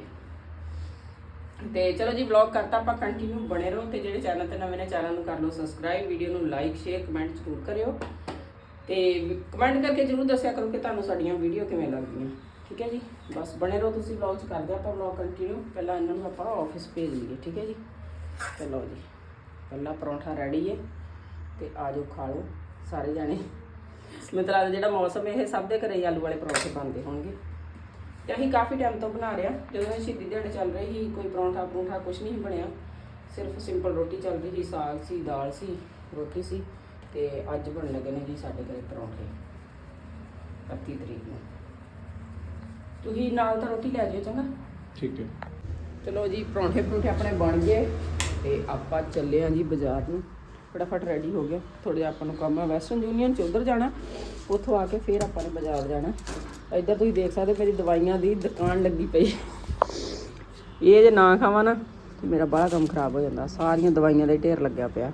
ਤੇ ਚਲੋ ਜੀ ਵਲੌਗ ਕਰਤਾ ਆਪਾਂ ਕੰਟੀਨਿਊ ਬਣੇ ਰਹੋ ਤੇ ਜਿਹੜੇ ਚੈਨਲ ਤੇ ਨਵੇਂ ਨੇ ਚੈਨਲ ਨੂੰ ਕਰ ਲਓ ਸਬਸਕ੍ਰਾਈਬ ਵੀਡੀਓ ਨੂੰ ਲਾਈਕ ਸ਼ੇਅਰ ਕਮੈਂਟ ਜ਼ਰੂਰ ਕਰਿਓ। ਤੇ ਕਮੈਂਟ ਕਰਕੇ ਜ਼ਰੂਰ ਦੱਸਿਆ ਕਰੋ ਕਿ ਤੁਹਾਨੂੰ ਸਾਡੀਆਂ ਵੀਡੀਓ ਕਿਵੇਂ ਲੱਗਦੀਆਂ। ਠੀਕ ਹੈ ਜੀ? ਬਸ ਬਣੇ ਰਹੋ ਤੁਸੀਂ ਵਲੌਗ ਚ ਕਰਦੇ ਆਪਾਂ ਵਲੌਗ ਕੰਟੀਨਿਊ ਪਹਿਲਾਂ ਇਹਨਾਂ ਨੂੰ ਆਪਾਂ ਆਫਿਸ ਭੇਜ ਲਈਏ ਠੀਕ ਹੈ ਜੀ? ਚਲੋ ਜੀ, ਪਹਿਲਾ ਪਰੌਂਠਾ ਰੈਡੀ ਹੈ ਤੇ ਜਾਓ ਖਾ ਲਓ ਸਾਰੇ ਜਾਣੇ। ਮੈਨੂੰ ਤਾਂ ਲੱਗਦਾ ਜਿਹੜਾ ਮੌਸਮ ਹੈ ਇਹ ਸਭ ਦੇ ਘਰੇ ਹੀ ਆਲੂ ਵਾਲੇ ਪਰੌਂਠੇ ਬਣਦੇ ਹੋਣਗੇ। ਤੇ ਅਸੀਂ ਕਾਫੀ ਟਾਈਮ ਤੋਂ ਬਣਾ ਰਿਹਾ ਜਦੋਂ ਇਹ ਸ਼ਹੀਦੀ ਦਿਹਾੜੇ ਚੱਲ ਰਹੀ ਸੀ, ਕੋਈ ਪਰੌਂਠਾ ਪਰੌਂਠਾ ਕੁਝ ਨਹੀਂ ਬਣਿਆ। ਸਿਰਫ ਸਿੰਪਲ ਰੋਟੀ ਚੱਲ ਰਹੀ ਸੀ, ਸਾਗ ਸੀ, ਦਾਲ ਸੀ, ਰੋਟੀ ਸੀ। ਤੇ ਅੱਜ ਬਣ ਲੱਗੇ ਨੇ ਜੀ ਸਾਡੇ ਘਰੇ ਪਰੌਂਠੇ। 31 ਤਰੀਕ ਨੂੰ। ਤੁਸੀਂ ਨਾਲ ਤਾਂ ਰੋਟੀ ਲੈ ਜਿਓ ਚੰਗਾ? ਠੀਕ ਹੈ। ਚਲੋ ਜੀ ਪਰੌਂਠੇ ਪਰੌਂਠੇ ਆਪਣੇ ਬਣ ਗਏ ਤੇ ਆਪਾਂ ਚੱਲੇ ਆਂ ਜੀ ਬਾਜ਼ਾਰ ਨੂੰ। ਫਟਾਫਟ ਰੈਡੀ ਹੋ ਗਿਆ। ਥੋੜਾ ਜਿਹਾ ਆਪਾਂ ਨੂੰ ਕੰਮ ਹੈ ਵੈਸਟਰਨ ਯੂਨੀਅਨ ਚ ਉਧਰ ਜਾਣਾ ਉੱਥੋਂ ਆ ਕੇ ਫਿਰ ਆਪਾਂ ਨੇ ਬਾਜ਼ਾਰ ਜਾਣਾ। ਇੱਧਰ ਤੁਸੀਂ ਦੇਖ ਸਕਦੇ ਮੇਰੀ ਦਵਾਈਆਂ ਦੀ ਦੁਕਾਨ ਲੱਗੀ ਪਈ। ਇਹ ਜੇ ਨਾ ਖਾਵਾਂ ਨਾ ਤੇ ਮੇਰਾ ਬੜਾ ਕੰਮ ਖਰਾਬ ਹੋ ਜਾਂਦਾ। ਸਾਰੀਆਂ ਦਵਾਈਆਂ ਦਾ ਢੇਰ ਲੱਗਿਆ ਪਿਆ।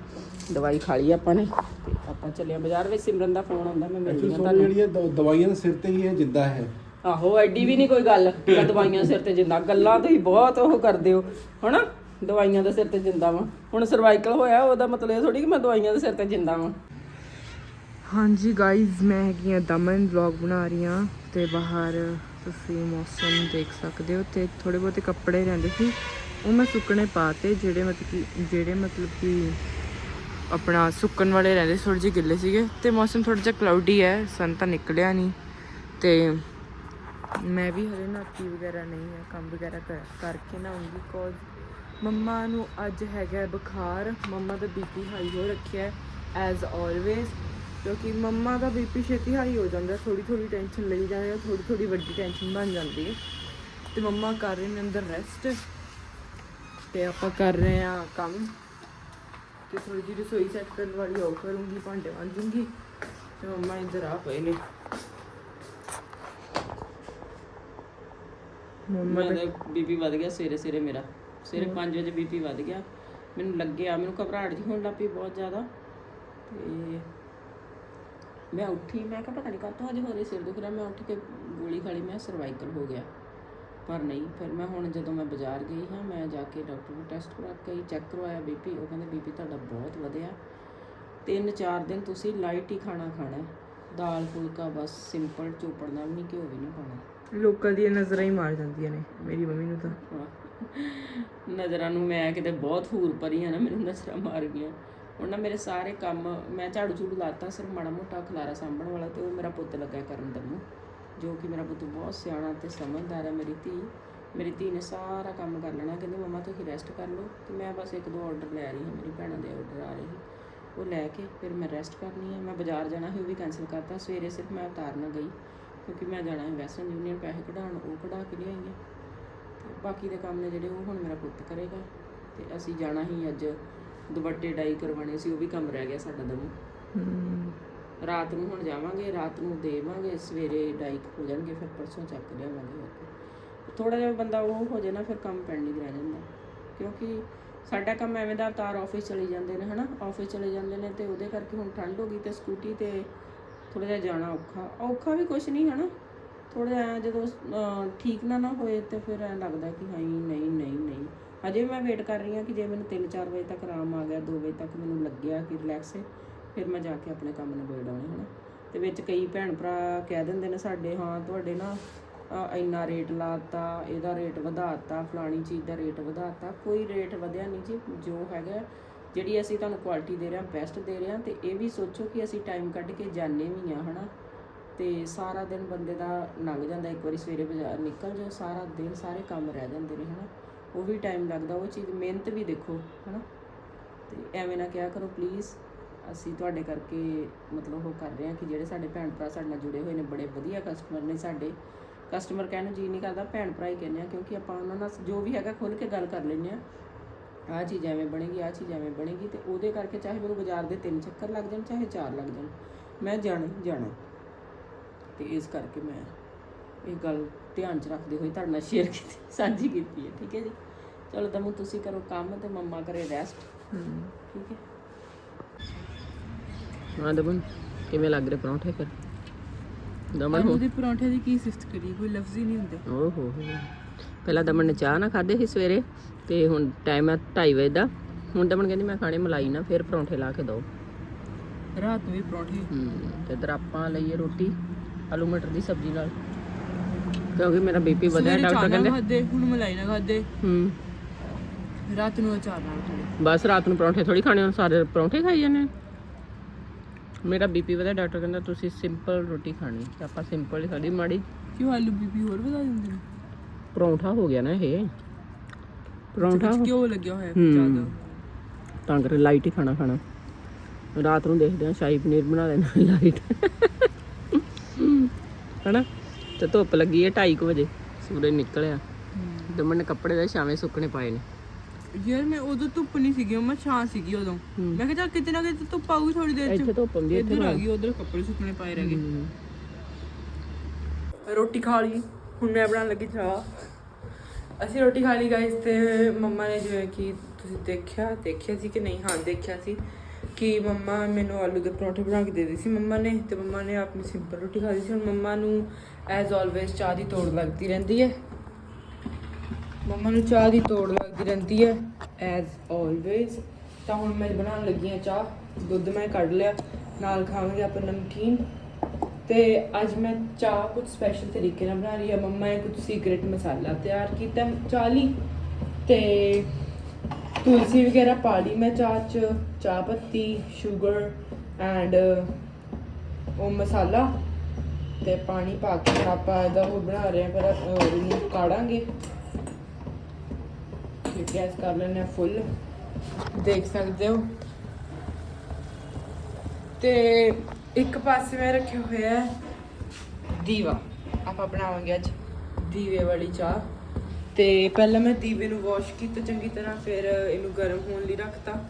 ਦਵਾਈ ਖਾ ਲਈ ਆਪਾਂ ਨੇ। ਤੇ ਆਪਾਂ ਚੱਲੇ ਬਾਜ਼ਾਰ ਵਿੱਚ। ਸਿਮਰਨ ਦਾ ਫੋਨ ਆਉਂਦਾ ਮੈਂ ਮਿਲਦੀ ਹਾਂ ਤੁਹਾਨੂੰ। ਜਿਹੜੀ ਇਹ ਦ- ਦਵਾਈਆਂ ਦੇ ਸਿਰ ਤੇ ਹੀ ਇਹ ਜਿੱਦਾਂ ਹੈ। ਆਹੋ ਐਡੀ ਵੀ ਨਹੀਂ ਕੋਈ ਗੱਲ ਕਿ ਦਵਾਈਆਂ ਸਿਰ ਤੇ ਜਿੰਦਾ। ਗੱਲਾਂ ਤੁਸੀਂ ਬਹੁਤ ਉਹ ਕਰਦੇ ਹੋ ਹਨਾ? ਦਵਾਈਆਂ ਦੇ ਸਿਰ ਤੇ ਜਿੰਦਾ ਵਾਂ। ਹੁਣ ਸਰਵਾਈਕਲ ਹੋਇਆ ਉਹਦਾ ਮਤਲਬ ਇਹ ਥੋੜੀ ਕਿ ਮੈਂ ਦਵਾਈਆਂ ਦੇ ਸਿਰ ਤੇ ਜਿੰਦਾ ਵਾਂ। ਹਾਂਜੀ ਗਾਇਜ਼ ਮੈਂ ਹੈਗੀ ਆ ਦਮਨ ਵਲੌਗ ਬਣਾ ਰਹੀ ਹਾਂ ਤੇ ਬਾਹਰ ਤੁਸੀਂ ਮੌਸਮ ਦੇਖ ਸਕਦੇ ਹੋ ਤੇ ਥੋੜੇ ਬਹੁਤੇ ਕੱਪੜੇ ਰਹਿੰਦੇ ਸੀ ਉਹ ਮੈਂ ਸੁੱਕਣੇ ਪਾਤੇ ਜਿਹੜੇ ਮਤਲਬ ਕਿ ਜਿਹੜੇ ਮਤਲਬ ਕਿ ਆਪਣਾ ਸੁੱਕਣ ਵਾਲੇ ਰਹਿੰਦੇ ਸੀ, ਥੋੜੇ ਜਿਹੇ ਗਿੱਲੇ ਸੀਗੇ ਤੇ ਮੌਸਮ ਥੋੜਾ ਜਿਹਾ ਕਲਾਉਡੀ ਹੈ ਸਨ ਤਾਂ ਨਿਕਲਿਆ ਨਹੀਂ ਤੇ ਮੈਂ ਵੀ ਹਜੇ ਨਾਤੀ ਵਗੈਰਾ ਨਹੀਂ ਹੈ, ਕੰਮ ਵਗੈਰਾ ਕਰ- ਕਰਕੇ ਨਾ ਕੋਜ਼ ਮੰਮਾ ਨੂੰ ਅੱਜ ਹੈਗਾ ਬੁਖਾਰ, ਮੰਮਾ ਦਾ ਬੀਪੀ ਹਾਈ ਹੋ ਰੱਖਿਆ ਹੈ ਐਜ਼ ਆਲਵੇਜ਼ ਕਿਉਂਕਿ ਮੰਮਾ ਦਾ ਬੀਪੀ ਛੇਤੀ ਹਾਈ ਹੋ ਜਾਂਦਾ ਥੋੜੀ ਥੋੜੀ ਟੈਨਸ਼ਨ ਲਈ ਜਾਂਦੇ ਆ ਥੋੜੀ ਥੋੜੀ ਵੱਡੀ ਟੈਨਸ਼ਨ ਬਣ ਜਾਂਦੀ ਹੈ। ਤੇ ਮੰਮਾ ਕਰ ਰਹੇ ਨੇ ਅੰਦਰ ਰੈਸਟ ਤੇ ਆਪਾਂ ਕਰ ਰਹੇ ਆ ਕੰਮ। ਤੇ ਥੋੜੀ ਜਿਹੀ ਰਸੋਈ ਸੈੱਟ ਕਰਨ ਵਾਲੀ ਉਹ ਕਰੂੰਗੀ, ਭਾਂਡੇ ਮਾਂਜੂੰਗੀ। ਤੇ ਮੰਮਾ ਇੱਧਰ ਆ ਪਏ ਨੇ। ਮੰਮਾ ਮੈਂ ਬੀਪੀ ਵੱਧ ਗਿਆ ਸਵੇਰੇ ਸਵੇਰੇ ਮੇਰਾ। ਸਵੇਰੇ 5 ਵਜੇ ਬੀਪੀ ਵੱਧ ਗਿਆ। ਮੈਨੂੰ ਲੱਗਿਆ ਮੈਨੂੰ ਘਬਰਾਹਟ ਜੀ ਹੋਣ ਲੱਗ ਪਈ ਬਹੁਤ ਜ਼ਿਆਦਾ। ਤੇ ਮੈਂ ਉੱਠੀ ਮੈਂ ਕਿਹਾ ਪਤਾ ਨਹੀਂ ਕਾਹਤੋਂ ਅੱਜ ਹੋਰੇ ਸਿਰ ਦੁਖ ਰਿਹਾ। ਮੈਂ ਉੱਠ ਕੇ ਗੋਲੀ ਖਾ ਲਈ ਮੈਂ ਸਰਵਾਈਕਲ ਹੋ ਗਿਆ। ਪਰ ਨਹੀਂ ਫਿਰ ਮੈਂ ਹੁਣ ਜਦੋਂ ਮੈਂ ਬਾਜ਼ਾਰ ਗਈ ਹਾਂ ਮੈਂ ਜਾ ਕੇ ਡਾਕਟਰ ਨੂੰ ਟੈਸਟ ਕਰਾ ਕੇ ਚੈੱਕ ਕਰਵਾਇਆ ਬੀਪੀ। ਉਹ ਕਹਿੰਦੇ ਬੀਪੀ ਤੁਹਾਡਾ ਬਹੁਤ ਵਧਿਆ। ਤਿੰਨ ਚਾਰ ਦਿਨ ਤੁਸੀਂ ਲਾਈਟ ਹੀ ਖਾਣਾ ਖਾਣਾ ਹੈ। ਦਾਲ ਫੁਲਕਾ ਬਸ ਸਿੰਪਲ ਚੋਪੜਨਾ ਵੀ ਨਹੀਂ ਘਿਓ ਵੀ ਨਹੀਂ ਪਾਣਾ ਲੋਕਾਂ ਦੀਆਂ ਨਜ਼ਰਾਂ ਹੀ ਮਾਰ ਜਾਂਦੀਆਂ ਨੇ, ਮੇਰੀ ਮੰਮੀ ਨੂੰ ਤਾਂ। ਨਜ਼ਰਾਂ ਨੂੰ ਮੈਂ ਕਿਤੇ ਬਹੁਤ ਹੂਰ ਪਰੀ ਆ ਨਾ, ਮੈਨੂੰ ਨਜ਼ਰਾਂ ਮਾਰ ਗਈਆਂ। ਹੁਣ ਨਾ ਮੇਰੇ ਸਾਰੇ ਕੰਮ, ਮੈਂ ਝਾੜੂ ਝੂੜੂ ਲਾਤਾ ਸਿਰਫ ਮਾੜਾ ਮੋਟਾ ਖਲਾਰਾ ਸਾਂਭਣ ਵਾਲਾ ਤੇ ਉਹ ਮੇਰਾ ਪੁੱਤ ਲੱਗਾ ਕਰਨ ਦਮੂ, ਜੋ ਕਿ ਮੇਰਾ ਪੁੱਤ ਬਹੁਤ ਸਿਆਣਾ ਤੇ ਸਮਝਦਾਰ ਹੈ ਮੇਰੀ ਧੀ। ਮੇਰੀ ਧੀ ਨੇ ਸਾਰਾ ਕੰਮ ਕਰ ਲੈਣਾ, ਕਹਿੰਦੀ ਮਮਾ ਤੁਸੀਂ ਰੈਸਟ ਕਰ ਲਓ ਤੇ ਮੈਂ ਬਸ ਇੱਕ ਦੋ ਆਰਡਰ ਲੈ ਰਹੀ ਹਾਂ, ਮੇਰੀ ਭੈਣਾਂ ਦੇ ਆਰਡਰ ਆ ਰਹੇ ਸੀ ਉਹ ਲੈ ਕੇ ਫਿਰ ਮੈਂ ਰੈਸਟ ਕਰਨੀ ਹੈ, ਮੈਂ ਬਾਜ਼ਾਰ ਜਾਣਾ ਸੀ, ਉਹ ਵੀ ਕੈਨਸਲ ਕਰਤਾ, ਸਵੇਰੇ ਸਿਰਫ ਮੈਂ ਉਤਾਰਨ ਗਈ। ਕਿਉਂਕਿ ਮੈਂ ਜਾਣਾ ਹੈ ਵੈਸਟਰਨ ਯੂਨੀਅਨ ਪੈਸੇ ਕਢਾਉਣ ਉਹ ਕਢਾ ਕੇ ਲਿਆਈ ਹਾਂ ਤੇ ਬਾਕੀ ਦੇ ਕੰਮ ਨੇ ਜਿਹੜੇ ਉਹ ਹੁਣ ਮੇਰਾ ਪੁੱਤ ਕਰੇਗਾ। ਤੇ ਅਸੀਂ ਜਾਣਾ ਹੀ ਅੱਜ ਦੁਪੱਟੇ ਡਾਈ ਕਰਵਾਣੇ ਸੀ ਉਹ ਵੀ ਕੰਮ ਰਹਿ ਗਿਆ ਸਾਡਾ ਦਮੂ। ਰਾਤ ਨੂੰ ਹੁਣ ਜਾਵਾਂਗੇ ਰਾਤ ਨੂੰ ਦੇਵਾਂਗੇ ਸਵੇਰੇ ਡਾਈ ਹੋ ਜਾਣਗੇ ਫਿਰ ਪਰਸੋਂ ਚੱਕ ਲਿਆਵਾਂਗੇ ਥੋੜਾ ਜਿਹਾ ਬੰਦਾ ਉਹ ਹੋ ਜਾਏ ਨਾ ਫਿਰ ਕੰਮ ਪੈਂਡਿੰਗ ਰਹਿ ਜਾਂਦਾ। ਕਿਉਂਕਿ ਸਾਡਾ ਕੰਮ ਐਵੇਂ ਦਾ ਅਵਤਾਰ ਆਫਿਸ ਚਲੇ ਜਾਂਦੇ ਨੇ ਹਨਾ? ਆਫਿਸ ਚਲੇ ਜਾਂਦੇ ਨੇ ਤੇ ਉਹਦੇ ਕਰਕੇ ਹੁਣ ਠੰਡ ਹੋ ਗਈ ਤੇ ਸਕੂਟੀ ਤੇ ਥੋੜਾ ਜਿਹਾ ਜਾਣਾ ਔਖਾ ਔਖਾ ਵੀ ਕੁਝ ਨਹੀਂ ਹਨਾ। ਥੋੜਾ ਜਿਹਾ ਜਦੋਂ ਠੀਕ ਨਾ ਨਾ ਹੋਏ ਤੇ ਫਿਰ ਐਂ ਲੱਗਦਾ ਕਿ ਹਾਂ ਨਹੀਂ ਨਹੀਂ ਨਹੀਂ। ਹਜੇ ਵੀ ਮੈਂ ਵੇਟ ਕਰ ਰਹੀ ਹਾਂ ਕਿ ਜੇ ਮੈਨੂੰ 3-4 ਵਜੇ ਤੱਕ ਆਰਾਮ ਆ ਗਿਆ 2 ਵਜੇ ਤੱਕ ਮੈਨੂੰ ਲੱਗਿਆ ਕਿ ਰਿਲੈਕਸ ਹੈ ਫਿਰ ਮੈਂ ਜਾ ਕੇ ਆਪਣੇ ਕੰਮ ਨਿਬੇੜ ਆਉਣੇ ਹਨਾ। ਤੇ ਵਿੱਚ ਕਈ ਭੈਣ ਭਰਾ ਕਹਿ ਦਿੰਦੇ ਨੇ ਸਾਡੇ, ਹਾਂ, ਤੁਹਾਡੇ ਨਾ ਇੰਨਾ ਰੇਟ ਲਾਤਾ, ਇਹਦਾ ਰੇਟ ਵਧਾਤਾ, ਫਲਾਣੀ ਚੀਜ਼ ਦਾ ਰੇਟ ਵਧਾਤਾ, ਕੋਈ ਰੇਟ ਵਧਿਆ ਨਹੀਂ ਜੀ, ਜੋ ਹੈਗਾ ਜਿਹੜੀ ਅਸੀਂ ਤੁਹਾਨੂੰ ਕੁਆਲਿਟੀ ਦੇ ਰਹੇ ਹਾਂ ਬੈਸਟ ਦੇ ਰਹੇ ਹਾਂ, ਤੇ ਇਹ ਵੀ ਸੋਚੋ ਕਿ ਅਸੀਂ ਟਾਈਮ ਕੱਢ ਕੇ ਜਾਣੇ ਵੀ ਆ ਹਨਾ? ਤੇ ਸਾਰਾ ਦਿਨ ਬੰਦੇ ਦਾ ਲੰਘ ਜਾਂਦਾ, ਇੱਕ ਵਾਰੀ ਸਵੇਰੇ ਬਾਜ਼ਾਰ ਨਿਕਲ ਜਾਓ, ਸਾਰਾ ਦਿਨ ਸਾਰੇ ਕੰਮ ਰਹਿ ਜਾਂਦੇ ਨੇ, ਹਨਾ? ਉਹ ਵੀ ਟਾਈਮ ਲੱਗਦਾ, ਉਹ ਚੀਜ਼ ਮਿਹਨਤ ਵੀ ਦੇਖੋ, ਹਨਾ? ਤੇ ਐਵੇਂ ਨਾ ਕਿਹਾ ਕਰੋ ਪਲੀਜ਼ ਅਸੀਂ ਤੁਹਾਡੇ ਕਰਕੇ ਮਤਲਬ ਉਹ ਕਰ ਰਹੇ ਹਾਂ ਕਿ ਜਿਹੜੇ ਸਾਡੇ ਭੈਣ ਭਰਾ ਸਾਡੇ ਨਾਲ ਜੁੜੇ ਹੋਏ ਨੇ, ਬੜੇ ਵਧੀਆ ਕਸਟਮਰ ਨੇ ਸਾਡੇ। ਕਸਟਮਰ ਕਹਿਣ ਨੂੰ ਜੀ ਨਹੀਂ ਕਰਦਾ, ਭੈਣ ਭਰਾ ਹੀ ਕਹਿੰਦੇ ਆ, ਕਿਉਂਕਿ ਆਪਾਂ ਉਹਨਾਂ ਨਾਲ ਜੋ ਵੀ ਹੈਗਾ ਖੁੱਲ ਕੇ ਗੱਲ ਕਰ ਲੈਂਦੇ ਆ ਆਹ ਚੀਜ਼ ਐਵੇਂ ਬਣੇਗੀ ਆਹ ਚੀਜ਼ ਐਵੇਂ ਬਣੇਗੀ ਤੇ ਉਹਦੇ ਕਰਕੇ ਚਾਹੇ ਮੈਨੂੰ ਬਾਜ਼ਾਰ ਦੇ ਤਿੰਨ ਚੱਕਰ ਲੱਗ ਜਾਣ ਚਾਹੇ ਚਾਰ ਲੱਗ ਜਾਣ ਮੈਂ ਜਾਣਾ ਜਾਣਾ। ਤੇ ਇਸ ਕਰਕੇ ਮੈਂ ਇਹ ਗੱਲ ਧਿਆਨ ਚ ਰੱਖਦੇ ਹੋਏ ਤੁਹਾਡੇ ਨਾਲ ਸ਼ੇਅਰ ਕੀਤੀ ਸਾਂਝੀ ਕੀਤੀ ਹੈ ਠੀਕ ਹੈ ਜੀ? ਚਲੋ ਦਮੂ ਤੁਸੀਂ ਕਰੋ ਕੰਮ ਤੇ ਮੰਮਾ ਕਰੇ ਰੈਸਟ ਠੀਕ ਹੈ? ਹਾਂ ਦਮਨ ਕਿਵੇਂ ਲੱਗ ਰਿਹਾ ਪਰੌਂਠੇ ਫਿਰ? ਦਮਨ ਆਲੂ ਦੇ ਪਰੌਂਠੇ ਦੀ ਕੀ ਸਿਫਤ ਕਰੀ ਕੋਈ ਲਫ਼ਜ਼ ਹੀ ਨਹੀਂ ਹੁੰਦੇ। ਓਹ ਹੋ ਹੋ। ਪਹਿਲਾਂ ਦਮਨ ਨੇ ਚਾਹ ਨਾ ਖਾਦੇ ਸੀ ਸਵੇਰੇ ਤੇ ਹੁਣ ਟਾਈਮ ਹੈ 2:30 ਵਜੇ ਦਾ। ਹੁਣ ਦਮਨ ਕਹਿੰਦੀ ਮੈਂ ਖਾਣੇ ਮਲਾਈ ਨਾ ਫਿਰ ਪਰੌਂਠੇ ਲਾ ਕੇ ਦਿਓ। ਰਾਤ ਨੂੰ ਵੀ ਪਰੌਂਠੇ। ਹੂੰ ਤੇ ਇਧਰ ਆਪਾਂ ਲਈਏ ਰੋਟੀ ਆਲੂ ਮਟਰ ਦੀ ਸਬਜ਼ੀ ਨਾਲ। ਕਿਉਂਕਿ ਮੇਰਾ ਬੀਪੀ ਵਧਿਆ ਡਾਕਟਰ ਕਹਿੰਦੇ ਖਾਦੇ ਹੁਣ ਮਲਾਈ ਨਾਲ ਖਾਦੇ ਹੂੰ। ਰਾਤ ਨੂੰ ਅਚਾਰ ਨਾਲ ਬਸ ਰਾਤ ਨੂੰ ਪਰੌਂਠੇ ਥੋੜੀ ਖਾਣੇ ਹੁਣ ਸਾਰੇ ਪਰੌਂਠੇ ਖਾਈ ਜਾਂਦੇ। ਮੇਰਾ ਬੀਪੀ ਵਧਿਆ ਡਾਕਟਰ ਕਹਿੰਦਾ ਤੁਸੀਂ ਸਿੰਪਲ ਰੋਟੀ ਖਾਣੀ ਆਪਾਂ ਸਿੰਪਲ ਹੀ ਖਾਦੀ ਮਾੜੀ। ਕਿਉਂ ਆਲੂ ਬੀਬੀ ਹੋਰ ਵਧਾ ਦਿੰਦੇ? ਨੇ ਪਰੌਂਠਾ ਹੋ ਗਿਆ ਨਾ ਇਹ। ਪਰੌਂਠਾ ਵਿੱਚ ਕਿਉਂ ਲੱਗਿਆ ਹੋਇਆ। ਜ਼ਿਆਦਾ। ਤਾਂ ਕਰਕੇ ਲਾਈਟ ਹੀ ਖਾਣਾ ਖਾਣਾ। ਰਾਤ ਨੂੰ ਦੇਖਦੇ ਹਾਂ ਸ਼ਾਹੀ ਪਨੀਰ ਬਣਾ ਲੈਣਾ ਲਾਈਟ ਹਨਾ? ਤੇ ਧੁੱਪ ਲੱਗੀ ਹੈ 2:30 ਵਜੇ ਸੂਰਜ ਨਿਕਲਿਆ। ਦਮਨ ਨੇ ਕੱਪੜੇ ਦੇ ਛਾਵੇਂ ਸੁੱਕਣੇ ਪਾਏ ਨੇ। ਯਾਰ ਮੈਂ ਉਦੋਂ ਧੁੱਪ ਨਹੀਂ ਸੀਗੀ ਮੈਂ ਛਾਂ ਸੀਗੀ ਉਦੋਂ। ਮੈਂ ਕਿਹਾ ਚੱਲ ਕਿਤੇ ਨਾ ਕਿਤੇ ਧੁੱਪ ਆਊਗੀ ਥੋੜੀ ਦੇਰ ਚ। ਇੱਥੇ ਧੁੱਪ ਹੁੰਦੀ ਹੈ ਇੱਥੇ ਆ ਗਈ ਉਧਰ ਕੱਪੜੇ ਸੁੱਕਣੇ ਪਾਏ ਰਹਿ ਗਏ। ਰੋਟੀ ਖਾ ਲਈ ਹੁਣ ਮੈਂ ਬਣਾਉਣ ਲੱਗੀ ਚਾਹ। ਅਸੀਂ ਰੋਟੀ ਖਾ ਲਈ ਗਾਇਸ ਤੇ ਮੰਮਾ ਨੇ ਜਿਵੇਂ ਕਿ ਤੁਸੀਂ ਦੇਖਿਆ ਦੇਖਿਆ ਸੀ ਕਿ ਨਹੀਂ? ਹਾਂ, ਦੇਖਿਆ ਸੀ ਕਿ ਮੰਮਾ ਮੈਨੂੰ ਆਲੂ ਦੇ ਪਰੌਂਠੇ ਬਣਾ ਕੇ ਦੇ ਦਿੱਤੇ ਸੀ ਮੰਮਾ ਨੇ ਤੇ ਮੰਮਾ ਨੇ ਆਪਣੀ ਸਿੰਪਲ ਰੋਟੀ ਖਾ ਲਈ ਸੀ। ਹੁਣ ਮੰਮਾ ਨੂੰ ਐਜ਼ ਆਲਵੇਸ ਚਾਹ ਦੀ ਤੋੜ ਲੱਗਦੀ ਰਹਿੰਦੀ ਹੈ। ਮੰਮਾ ਨੂੰ ਚਾਹ ਦੀ ਤੋੜ ਲੱਗਦੀ ਰਹਿੰਦੀ ਹੈ ਐਜ਼ ਆਲਵੇਸ ਤਾਂ ਹੁਣ ਮੈਂ ਬਣਾਉਣ ਲੱਗੀ ਹਾਂ ਚਾਹ। ਦੁੱਧ ਮੈਂ ਕੱਢ ਲਿਆ। ਨਾਲ ਖਾਵਾਂਗੇ ਆਪਾਂ ਨਮਕੀਨ। ਤੇ ਅੱਜ ਮੈਂ ਚਾਹ ਕੁਝ ਸਪੈਸ਼ਲ ਤਰੀਕੇ ਨਾਲ ਬਣਾ ਰਹੀ ਹਾਂ। ਮੰਮਾ ਨੇ ਕੁਝ ਸੀਕ੍ਰੇਟ ਮਸਾਲਾ ਤਿਆਰ ਕੀਤਾ ਚਾਹ ਲਈ ਤੇ ਤੁਲਸੀ ਵਗੈਰਾ ਪਾ ਲਈ ਮੈਂ ਚਾਹ ਚ ਚਾਹ ਪੱਤੀ ਸ਼ੂਗਰ ਐਂਡ ਉਹ ਮਸਾਲਾ ਤੇ ਪਾਣੀ ਪਾ ਕੇ ਆਪਾਂ ਇਹਦਾ ਉਹ ਬਣਾ ਰਹੇ ਹਾਂ ਪਰ ਅਹ, ਇਹਨੂੰ ਕਾੜਾਂਗੇ। ਤੇ ਗੈਸ ਕਰ ਲੈਣੇ ਫੁੱਲ ਦੇਖ ਸਕਦੇ ਹੋ? ਤੇ ਇੱਕ ਪਾਸੇ ਮੈਂ ਰੱਖਿਆ ਹੋਇਆ ਹੈ। ਦੀਵਾ। ਆਪਾਂ ਬਣਾਵਾਂਗੇ ਅੱਜ ਦੀਵੇ ਵਾਲੀ ਚਾਹ। ਤੇ ਪਹਿਲਾਂ ਮੈਂ ਦੀਵੇ ਨੂੰ ਵਾਸ਼ ਕੀਤਾ, ਚੰਗੀ ਤਰ੍ਹਾਂ ਫਿਰ ਇਹਨੂੰ ਗਰਮ ਹੋਣ ਲਈ ਰੱਖਤਾ।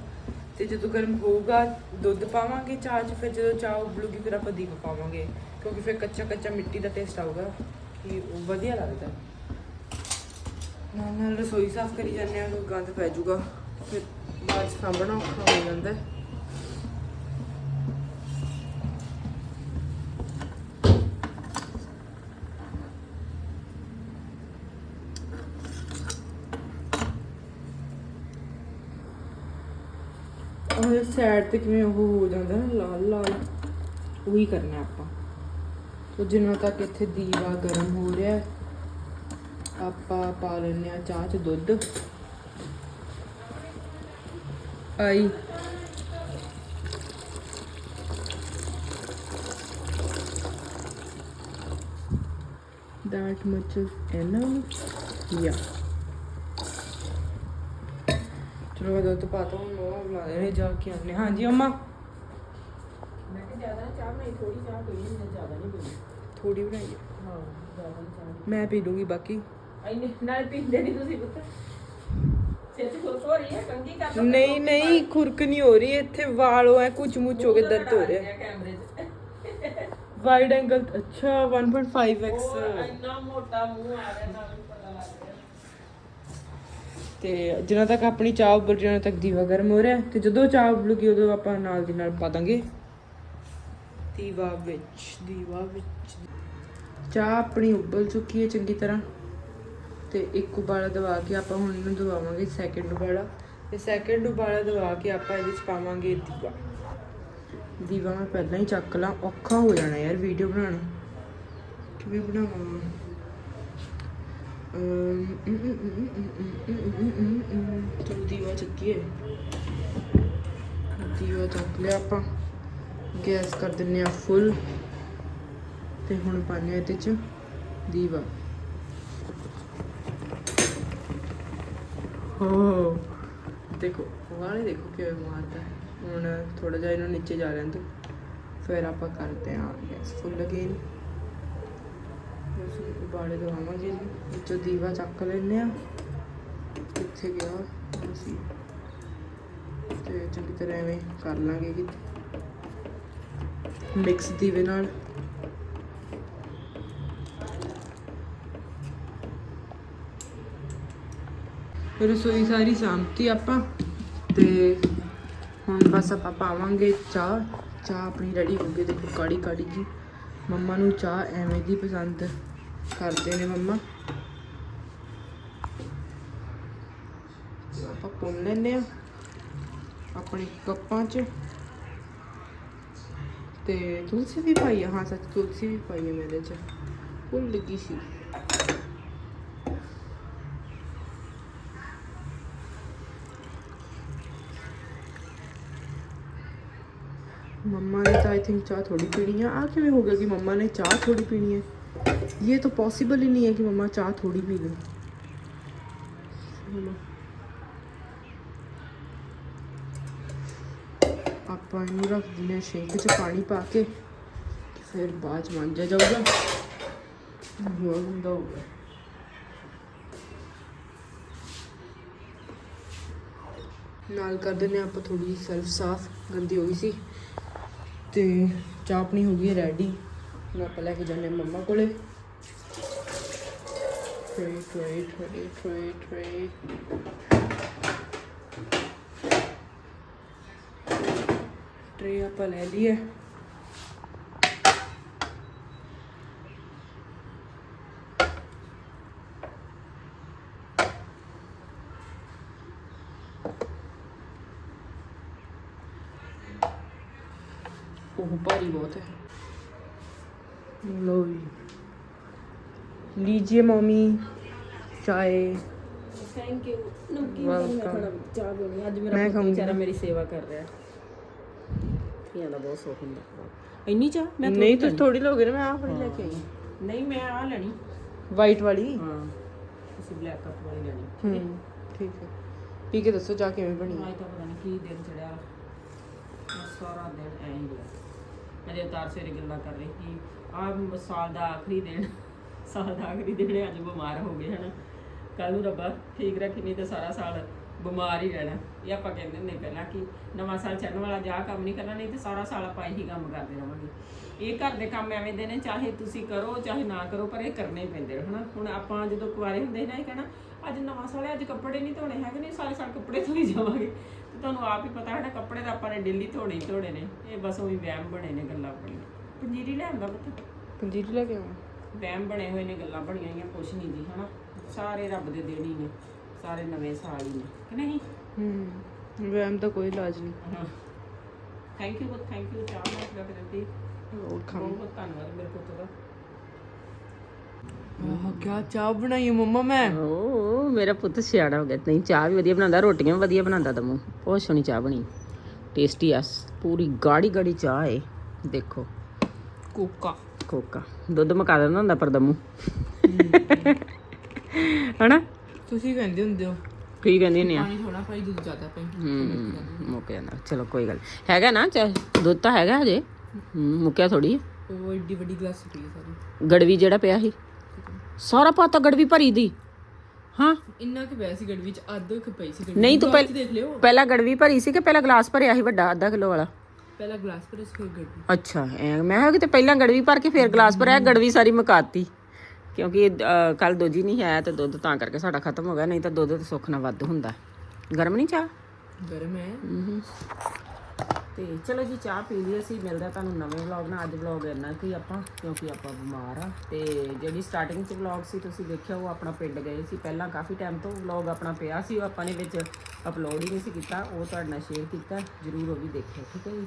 ਤੇ ਜਦੋਂ ਗਰਮ ਹੋਊਗਾ, ਦੁੱਧ ਪਾਵਾਂਗੇ ਚਾਹ 'ਚ, ਫਿਰ ਜਦੋਂ ਚਾਹ ਉਬਲੂਗੀ, ਫਿਰ ਆਪਾਂ ਦੀਵਾ ਪਾਵਾਂਗੇ। ਕਿਉਂਕਿ ਫਿਰ ਕੱਚਾ ਕੱਚਾ ਮਿੱਟੀ ਦਾ ਟੇਸਟ ਆਊਗਾ ਕਿ ਉਹ ਵਧੀਆ ਲੱਗਦਾ। ਨਾਲ ਨਾਲ ਰਸੋਈ ਸਾਫ਼ ਕਰੀ ਜਾਂਦੇ ਆ ਕੋਈ ਗੰਦ ਪੈ ਜਾਊਗਾ। ਫਿਰ ਬਾਅਦ 'ਚ ਸਾਂਭਣਾ ਔਖਾ ਹੋ ਜਾਂਦਾ ਹੈ। ਉਹ ਸਾਈਡ ਤੇ ਕਿਵੇਂ ਉਹ ਹੋ ਜਾਂਦਾ ਨਾ ਲਾਲ ਲਾਲ ਉਹੀ ਕਰਨਾ ਆਪਾਂ। ਸੋ ਜਿੰਨਾ ਤੱਕ ਇੱਥੇ ਦੀਵਾ ਗਰਮ ਹੋ ਰਿਹਾ ਹੈ, ਆਪਾਂ ਪਾ ਲੈਂਦੇ ਆ ਚਾਹ ਚ ਦੁੱਧ। ਆਈ। That much is enough. Yeah. ਚਲੋ ਮੈਂ ਦੁੱਧ ਪਾਤਾ ਹੁਣ ਉਹ ਬੁਲਾ ਦੇ ਜਾ ਕੇ ਆਨੇ ਹਾਂਜੀ ਅੰਮਾ? ਮੈਂ ਕਿ ਜ਼ਿਆਦਾ ਚਾਹ ਨਹੀਂ ਥੋੜੀ ਚਾਹ ਪੀਣੀ ਮੈਂ ਜ਼ਿਆਦਾ ਨਹੀਂ ਪੀਣੀ। ਥੋੜੀ ਬਣਾਈ ਹੈ। ਹਾਂ ਜ਼ਿਆਦਾ ਨਹੀਂ ਚਾਹ ਮੈਂ ਪੀ ਲੂੰਗੀ ਬਾਕੀ। ਇੰਨੇ ਨਾਲ ਪੀਂਦੇ ਨਹੀਂ ਤੁਸੀਂ ਪੁੱਤ। ਸਿਰ ਚ ਖੁਰਕ ਹੋ ਰਹੀ ਹੈ ਕੰਗੀ ਕਰ ਲਓ ਨਹੀਂ ਨਹੀਂ ਖੁਰਕ ਨਹੀਂ ਹੋ ਰਹੀ ਇੱਥੇ ਵਾਲੋਂ ਐ ਕੁਝ ਮੁੱਚ ਹੋ ਕੇ ਦਰਦ ਹੋ ਰਿਹਾ। ਕੈਮਰੇ 'ਚ। ਵਾਈਡ ਐਂਗਲ ਅੱਛਾ 1.5x ਉਹ ਇੰਨਾ ਮੋਟਾ ਮੂੰਹ ਆ ਰਿਹਾ ਨਾ ਵੀ ਪਤਾ ਲੱਗ ਰਿਹਾ ਤੇ ਜਿੰਨਾ ਤੱਕ ਆਪਣੀ ਚਾਹ ਉੱਬਲ ਰਹੀ ਉਹਨਾਂ ਤੱਕ ਦੀਵਾ ਗਰਮ ਹੋ ਰਿਹਾ ਹੈ, ਤੇ ਜਦੋਂ ਚਾਹ ਉਬਲੂਗੀ ਉਦੋਂ ਆਪਾਂ ਨਾਲ ਦੀ ਨਾਲ ਪਾ ਦਾਂਗੇ। ਦੀਵਾ ਵਿੱਚ ਦੀਵਾ ਵਿੱਚ। ਚਾਹ ਆਪਣੀ ਉਬਲ ਚੁੱਕੀ ਹੈ ਚੰਗੀ ਤਰ੍ਹਾਂ। ਤੇ ਇੱਕ ਉਬਾਲਾ ਦਵਾ ਕੇ ਆਪਾਂ ਹੁਣ ਇਹਨੂੰ ਦਵਾਵਾਂਗੇ ਸੈਕਿੰਡ ਉਬਾਲਾ। ਤੇ ਸੈਕਿੰਡ ਉਬਾਲਾ ਦਵਾ ਕੇ ਆਪਾਂ ਇਹਦੇ ਵਿੱਚ ਪਾਵਾਂਗੇ ਦੀਵਾ। ਦੀਵਾ ਮੈਂ ਪਹਿਲਾਂ ਹੀ ਚੱਕ ਲਾਂ, ਔਖਾ ਹੋ ਜਾਣਾ ਯਾਰ ਵੀਡੀਓ ਬਣਾਉਣਾ। ਕਿਵੇਂ ਬਣਾਵਾਂ? ਚਲੋ ਦੀਵਾ ਚੱਕੀਏ। ਦੀਵਾ ਚੱਕ ਲਿਆ ਆਪਾਂ। ਗੈਸ ਕਰ ਦਿੰਨੇ ਆ ਫੁੱਲ ਤੇ ਹੁਣ ਪਾਣੇ ਇਹਦੇ ਚ ਦੀਵਾ। ਹੋ। ਦੇਖੋ, ਵਾਲੇ ਦੇਖੋ ਕਿਵੇਂ ਮਾਰਦਾ ਹੁਣ ਥੋੜਾ ਜਿਹਾ ਇਹਨੂੰ ਨੀਚੇ ਜਾ ਲੈਣ ਦੋ ਫਿਰ ਆਪਾਂ ਕਰਦੇ ਹਾਂ ਗੈਸ ਫੁੱਲ ਅਗੇਨ ਅਸੀਂ ਉਬਾਲੇ ਦਵਾਵਾਂਗੇ ਜੀ। ਵਿੱਚੋਂ ਦੀਵਾ ਚੱਕ ਲੈਂਦੇ ਆ ਕਿੱਥੇ ਗਿਆ? ਅਸੀਂ ਤੇ ਚੰਗੀ ਤਰ੍ਹਾਂ ਐਵੇਂ ਕਰ ਲਾਂਗੇ ਕਿ ਮਿਕਸ ਦੀਵੇ ਨਾਲ। ਰਸੋਈ ਸਾਰੀ ਸਾਂਭਤੀ ਆਪਾਂ ਤੇ ਹੁਣ ਬਸ ਆਪਾਂ ਪਾਵਾਂਗੇ ਚਾਹ। ਚਾਹ ਆਪਣੀ ਰੈਡੀ ਹੋ ਗਈ। ਦੇਖੋ ਕਾੜੀ ਕਾੜੀ ਜੀ। ਮੰਮਾ ਨੂੰ ਚਾਹ ਐਵੇਂ ਦੀ ਪਸੰਦ ਕਰਦੇ ਨੇ ਮੰਮਾ। ਆਪਾਂ ਪੁੰਨ ਲੈਨੇ ਆ ਆਪਣੇ ਕੱਪਾਂ 'ਚ। ਤੇ ਤੁਲਸੀ ਵੀ ਪਾਈ ਆ। ਹਾਂ, ਸੱਚ ਤੁਲਸੀ ਵੀ ਪਾਈ ਆ ਮੇਰੇ 'ਚ। ਭੁੱਲ ਗਈ ਸੀ। ਮੰਮਾ ਨੇ ਤਾਂ ਆਈ ਥਿੰਕ ਚਾਹ ਥੋੜੀ ਪੀਣੀ ਆ। ਆ ਕਿਵੇਂ ਹੋ ਗਿਆ ਕਿ ਮੰਮਾ ਨੇ ਚਾਹ ਥੋੜੀ ਪੀਣੀ ਹੈ ये तो पॉसिबल ही नहीं है कि मम्मा चाय थोड़ी पी लें चलो। ਆਪਾਂ ਇਹਨੂੰ ਰੱਖ ਦਿੰਦੇ ਹਾਂ ਸ਼ੇਕ 'ਚ ਪਾਣੀ ਪਾ ਕੇ ਤੇ ਫਿਰ ਬਾਅਦ 'ਚ ਮਾਂਜਿਆ ਜਾਊਗਾ ਬਹੁਤ ਗੰਦਾ ਹੋ ਗਿਆ ਨਾਲ ਕਰ ਦਿੰਦੇ ਹਾਂ ਆਪਾਂ ਥੋੜੀ ਸੈਲਫ ਸਾਫ ਗੰਦੀ ਹੋ ਗਈ ਸੀ ਤੇ ਚਾਹ ਆਪਣੀ ਹੋ ਗਈ ਰੈਡੀ ਹੁਣ ਆਪਾਂ ਲੈ ਕੇ ਜਾਂਦੇ ਹਾਂ ਮੰਮਾ ਕੋਲੇ ਟਰੇ ਟਰੇ ਟਰੇ ਟਰੇ ਟਰੇ ਟਰੇ ਆਪਾਂ ਲੈ ਲਈ ਹੈ ਉਹ ਭਾਰੀ ਬਹੁਤ ਹੈ लो जी लीजिए मम्मी चाय ਥੈਂਕ ਯੂ ਨਮਕੀਨ Welcome. ਥੋੜਾ ਚਾਹ ਪੀਣੀ ਅੱਜ ਮੇਰਾ ਮੈਂ ਪੁੱਤ ਖਾਊਂਗੀ। ਵਿਚਾਰਾ ਮੇਰੀ ਸੇਵਾ ਕਰ ਰਿਹਾ ਧੀਆਂ ਦਾ ਬਹੁਤ ਸੁੱਖ ਹੁੰਦਾ ਇੰਨੀ ਚਾਹ ਮੈਂ नहीं तो थोड़ी लोगे ना मैं आप वाली लेके आई ਨਹੀਂ ਮੈਂ ਆ ਲੈਣੀ वाइट वाली ਹਾਂ ਤੁਸੀਂ ਬਲੈਕ ਕੱਪ ਵਾਲੀ ਲੈਣੀ हम्म ठीक है पी के दसो जाके मैं बनी ਅੱਜ ਤਾਂ ਪਤਾ ਨਹੀਂ ਕੀ ਦਿਨ ਚੜਿਆ ਬਸ ਸਾਰਾ ਦਿਨ ਐਂ ਹੀ ਗਿਆ ਅਜੇ ਤਾਰ ਸਵੇਰੇ ਗੱਲਾਂ ਕਰ ਰਹੀ ਕਿ ਆਹ ਸਾਲ ਦਾ ਆਖਰੀ ਦਿਨ ਸਾਲ ਦਾ ਆਖਰੀ ਦਿਨ ਅੱਜ ਬਿਮਾਰ ਹੋ ਗਏ ਹਨ। ਕੱਲ ਨੂੰ ਰੱਬਾ ਠੀਕ ਰੱਖੀ, ਨਹੀਂ ਤਾਂ ਸਾਰਾ ਸਾਲ ਬਿਮਾਰ ਹੀ ਰਹਿਣਾ। ਇਹ ਆਪਾਂ ਕਹਿੰਦੇ ਹੁੰਦੇ ਪਹਿਲਾਂ ਕਿ ਨਵਾਂ ਸਾਲ ਚੜਨ ਵਾਲਾ, ਜਾ ਕੰਮ ਨਹੀਂ ਕਰਨਾ, ਨਹੀਂ ਤੇ ਸਾਰਾ ਸਾਲ ਆਪਾਂ ਇਹੀ ਕੰਮ ਕਰਦੇ ਰਹਾਂਗੇ ਇਹ ਘਰ ਦੇ ਕੰਮ ਐਵੇਂ ਦੇ ਨੇ, ਚਾਹੇ ਤੁਸੀਂ ਕਰੋ, ਚਾਹੇ ਨਾ ਕਰੋ, ਪਰ ਇਹ ਕਰਨੇ ਪੈਂਦੇ ਹਨਾ। ਹੁਣ ਆਪਾਂ ਜਦੋਂ ਕੁਆਰੇ ਹੁੰਦੇ ਨਾ, ਇਹ ਕਹਿਣਾ, ਅੱਜ ਨਵਾਂ ਸਾਲ ਹੈ, ਅੱਜ ਕੱਪੜੇ ਨਹੀਂ ਧੋਣੇ ਹੈਗੇ ਨਹੀਂ ਸਾਰੇ ਸਾਲ ਕੱਪੜੇ ਧੋਈ ਜਾਵਾਂਗੇ। ਤੇ ਤੁਹਾਨੂੰ ਆਪ ਹੀ ਪਤਾ ਹੈ ਨਾ ਕੱਪੜੇ ਤਾਂ ਆਪਾਂ ਨੇ ਡੇਲੀ ਧੋਣੇ ਹੀ ਧੋਣੇ ਨੇ। ਇਹ ਬਸ ਉਹੀ ਵਹਿਮ ਬਣੇ ਨੇ ਗੱਲਾਂ ਆਪਣੀਆਂ। ਪੰਜੀਰੀ ਲੈ ਆਂਦਾ ਪਤਾ। ਪੰਜੀਰੀ ਲੈ ਕੇ ਆਵਾਂ। ਵਹਿਮ ਬਣੇ ਹੋਏ ਨੇ ਗੱਲਾਂ ਬਣੀਆਂ ਹੋਈਆਂ ਕੁਛ ਨਹੀਂ ਦੀ ਹਨਾ? ਸਾਰੇ ਰੱਬ ਦੇ ਦੇਣੀ ਨੇ ਸਾਰੇ ਨਵੇਂ ਸਾਲ ਹੀ ਨੇ ਕਿ ਨਹੀਂ? ਹੂੰ ਵਹਿਮ ਦਾ ਕੋਈ ਇਲਾਜ ਨਹੀਂ। ਥੈਂਕ ਯੂ ਬਹੁਤ ਥੈਂਕ ਯੂ ਚਾਹ ਮਾਸ ਦਾ ਕਰਦੀ ਵੈਲਕਮ ਬਹੁਤ ਧੰਨਵਾਦ ਮੇਰੇ ਪੁੱਤ ਦਾ। ਆਹ ਚਾਹ ਬਣਾਈ ਹੈ ਮੰਮਾ ਮੈਂ? ਓ ਮੇਰਾ ਪੁੱਤ ਸਿਆਣਾ ਹੋ ਗਿਆ ਨਹੀਂ ਚਾਹ ਵੀ ਵਧੀਆ ਬਣਾਉਂਦਾ ਰੋਟੀਆਂ ਵੀ ਵਧੀਆ ਬਣਾਉਂਦਾ ਤਮੂ ਬਹੁਤ ਸੋਹਣੀ ਚਾਹ ਬਣੀ। ਟੇਸਟੀ ਆ ਪੂਰੀ ਗਾੜੀ ਗਾੜੀ ਚਾਹ ਏ ਦੇਖੋ। ਕੋਕਾ। ਕੋਕਾ। ਦੁੱਧ ਮਕਾ ਦਿੰਦਾ ਹੁੰਦਾ ਪਰ ਦਮੂ। ਹਨਾ? ਤੁਸੀਂ ਕਹਿੰਦੇ ਹੁੰਦੇ ਹੋ। ਕੀ ਕਹਿੰਦੀ ਨੇ ਆ? ਪਾਣੀ ਥੋੜਾ ਪਾਈ ਦੁੱਧ ਜ਼ਿਆਦਾ ਪਈ। ਹੂੰ ਮੁੱਕ ਜਾਂਦਾ। ਚਲੋ ਕੋਈ ਗੱਲ ਨੀ। ਹੈਗਾ ਨਾ? ਚਾਹ ਦੁੱਧ ਤਾਂ ਹੈਗਾ ਹਜੇ। ਹੂੰ ਮੁੱਕਿਆ ਥੋੜੀ ਉਹ ਏਡੀ ਵੱਡੀ ਗਲਾਸ ਪਈ ਸਾਰੀ। ਗੜਵੀ ਜਿਹੜਾ ਪਿਆ ਸੀ। ਸਾਰਾ ਪਾਤਾ ਗੜਵੀ ਭਰੀ ਦੀ। ਹਾਂ। ਇੰਨਾ ਕਿ ਪਿਆ ਸੀ ਗੜ ਵਿੱਚ ਅੱਧ ਕੁ ਪਈ ਸੀ ਗੜਵੀ। ਨਹੀਂ ਤੂੰ ਪਹਿ- ਦੇਖ ਲਿਓ। ਪਹਿਲਾਂ ਗੜਵੀ ਭਰੀ ਸੀ ਕਿ ਪਹਿਲਾਂ ਗਲਾਸ ਭਰਿਆ ਸੀ ਵੱਡਾ ਅੱਧਾ ਕਿਲੋ ਵਾਲਾ? ਪਹਿਲਾ ਗਲਾਸ ਪਰ ਇਸ ਫਿਰ ਗੜਵੀ। ਅੱਛਾ ਐ ਮੈਂ ਕਿਹਾ ਕਿ ਤੇ ਪਹਿਲਾਂ ਗੜਵੀ ਭਰ ਕੇ ਫਿਰ ਗਲਾਸ ਭਰਿਆ ਗੜਵੀ ਸਾਰੀ ਮੁਕਾਤੀ। ਕਿਉਂਕਿ ਕੱਲ ਦੋਜੀ ਨਹੀਂ ਆਇਆ ਤੇ ਦੁੱਧ ਤਾਂ ਕਰਕੇ ਸਾਡਾ ਖਤਮ ਹੋ ਗਿਆ ਨਹੀਂ ਤਾਂ ਦੁੱਧ ਤਾਂ ਸੁੱਖ ਨਾਲ ਵੱਧ ਹੁੰਦਾ। ਗਰਮ ਨਹੀਂ ਚਾਹ? ਗਰਮ ਹੈ। ਤੇ ਚਲੋ ਜੀ ਚਾਹ ਪੀ ਲਈ ਅਸੀਂ ਮਿਲਦੇ ਤੁਹਾਨੂੰ ਨਵੇਂ ਵਲੌਗ ਨਾਲ। ਅੱਜ ਵਲੌਗ ਇੰਨਾ ਕੀ ਆਪਾਂ ਕਿਉਂਕਿ ਆਪਾਂ ਬਿਮਾਰ ਆ ਤੇ ਜਿਹੜੀ ਸਟਾਰਟਿੰਗ ਚ ਵਲੌਗ ਸੀ ਤੁਸੀਂ ਦੇਖਿਆ ਉਹ ਆਪਣਾ ਪਿੰਡ ਗਏ ਸੀ। ਪਹਿਲਾਂ ਕਾਫੀ ਟਾਈਮ ਤੋਂ ਵਲੌਗ ਆਪਣਾ ਪਿਆ ਸੀ ਉਹ ਆਪਾਂ ਨੇ ਵਿੱਚ ਅਪਲੋਡ ਹੀ ਨਹੀਂ ਸੀ ਕੀਤਾ। ਉਹ ਤੁਹਾਡੇ ਨਾਲ ਸ਼ੇਅਰ ਕੀਤਾ ਜਰੂਰ ਉਹ ਵੀ ਦੇਖਿਓ ਠੀਕ ਹੈ ਜੀ?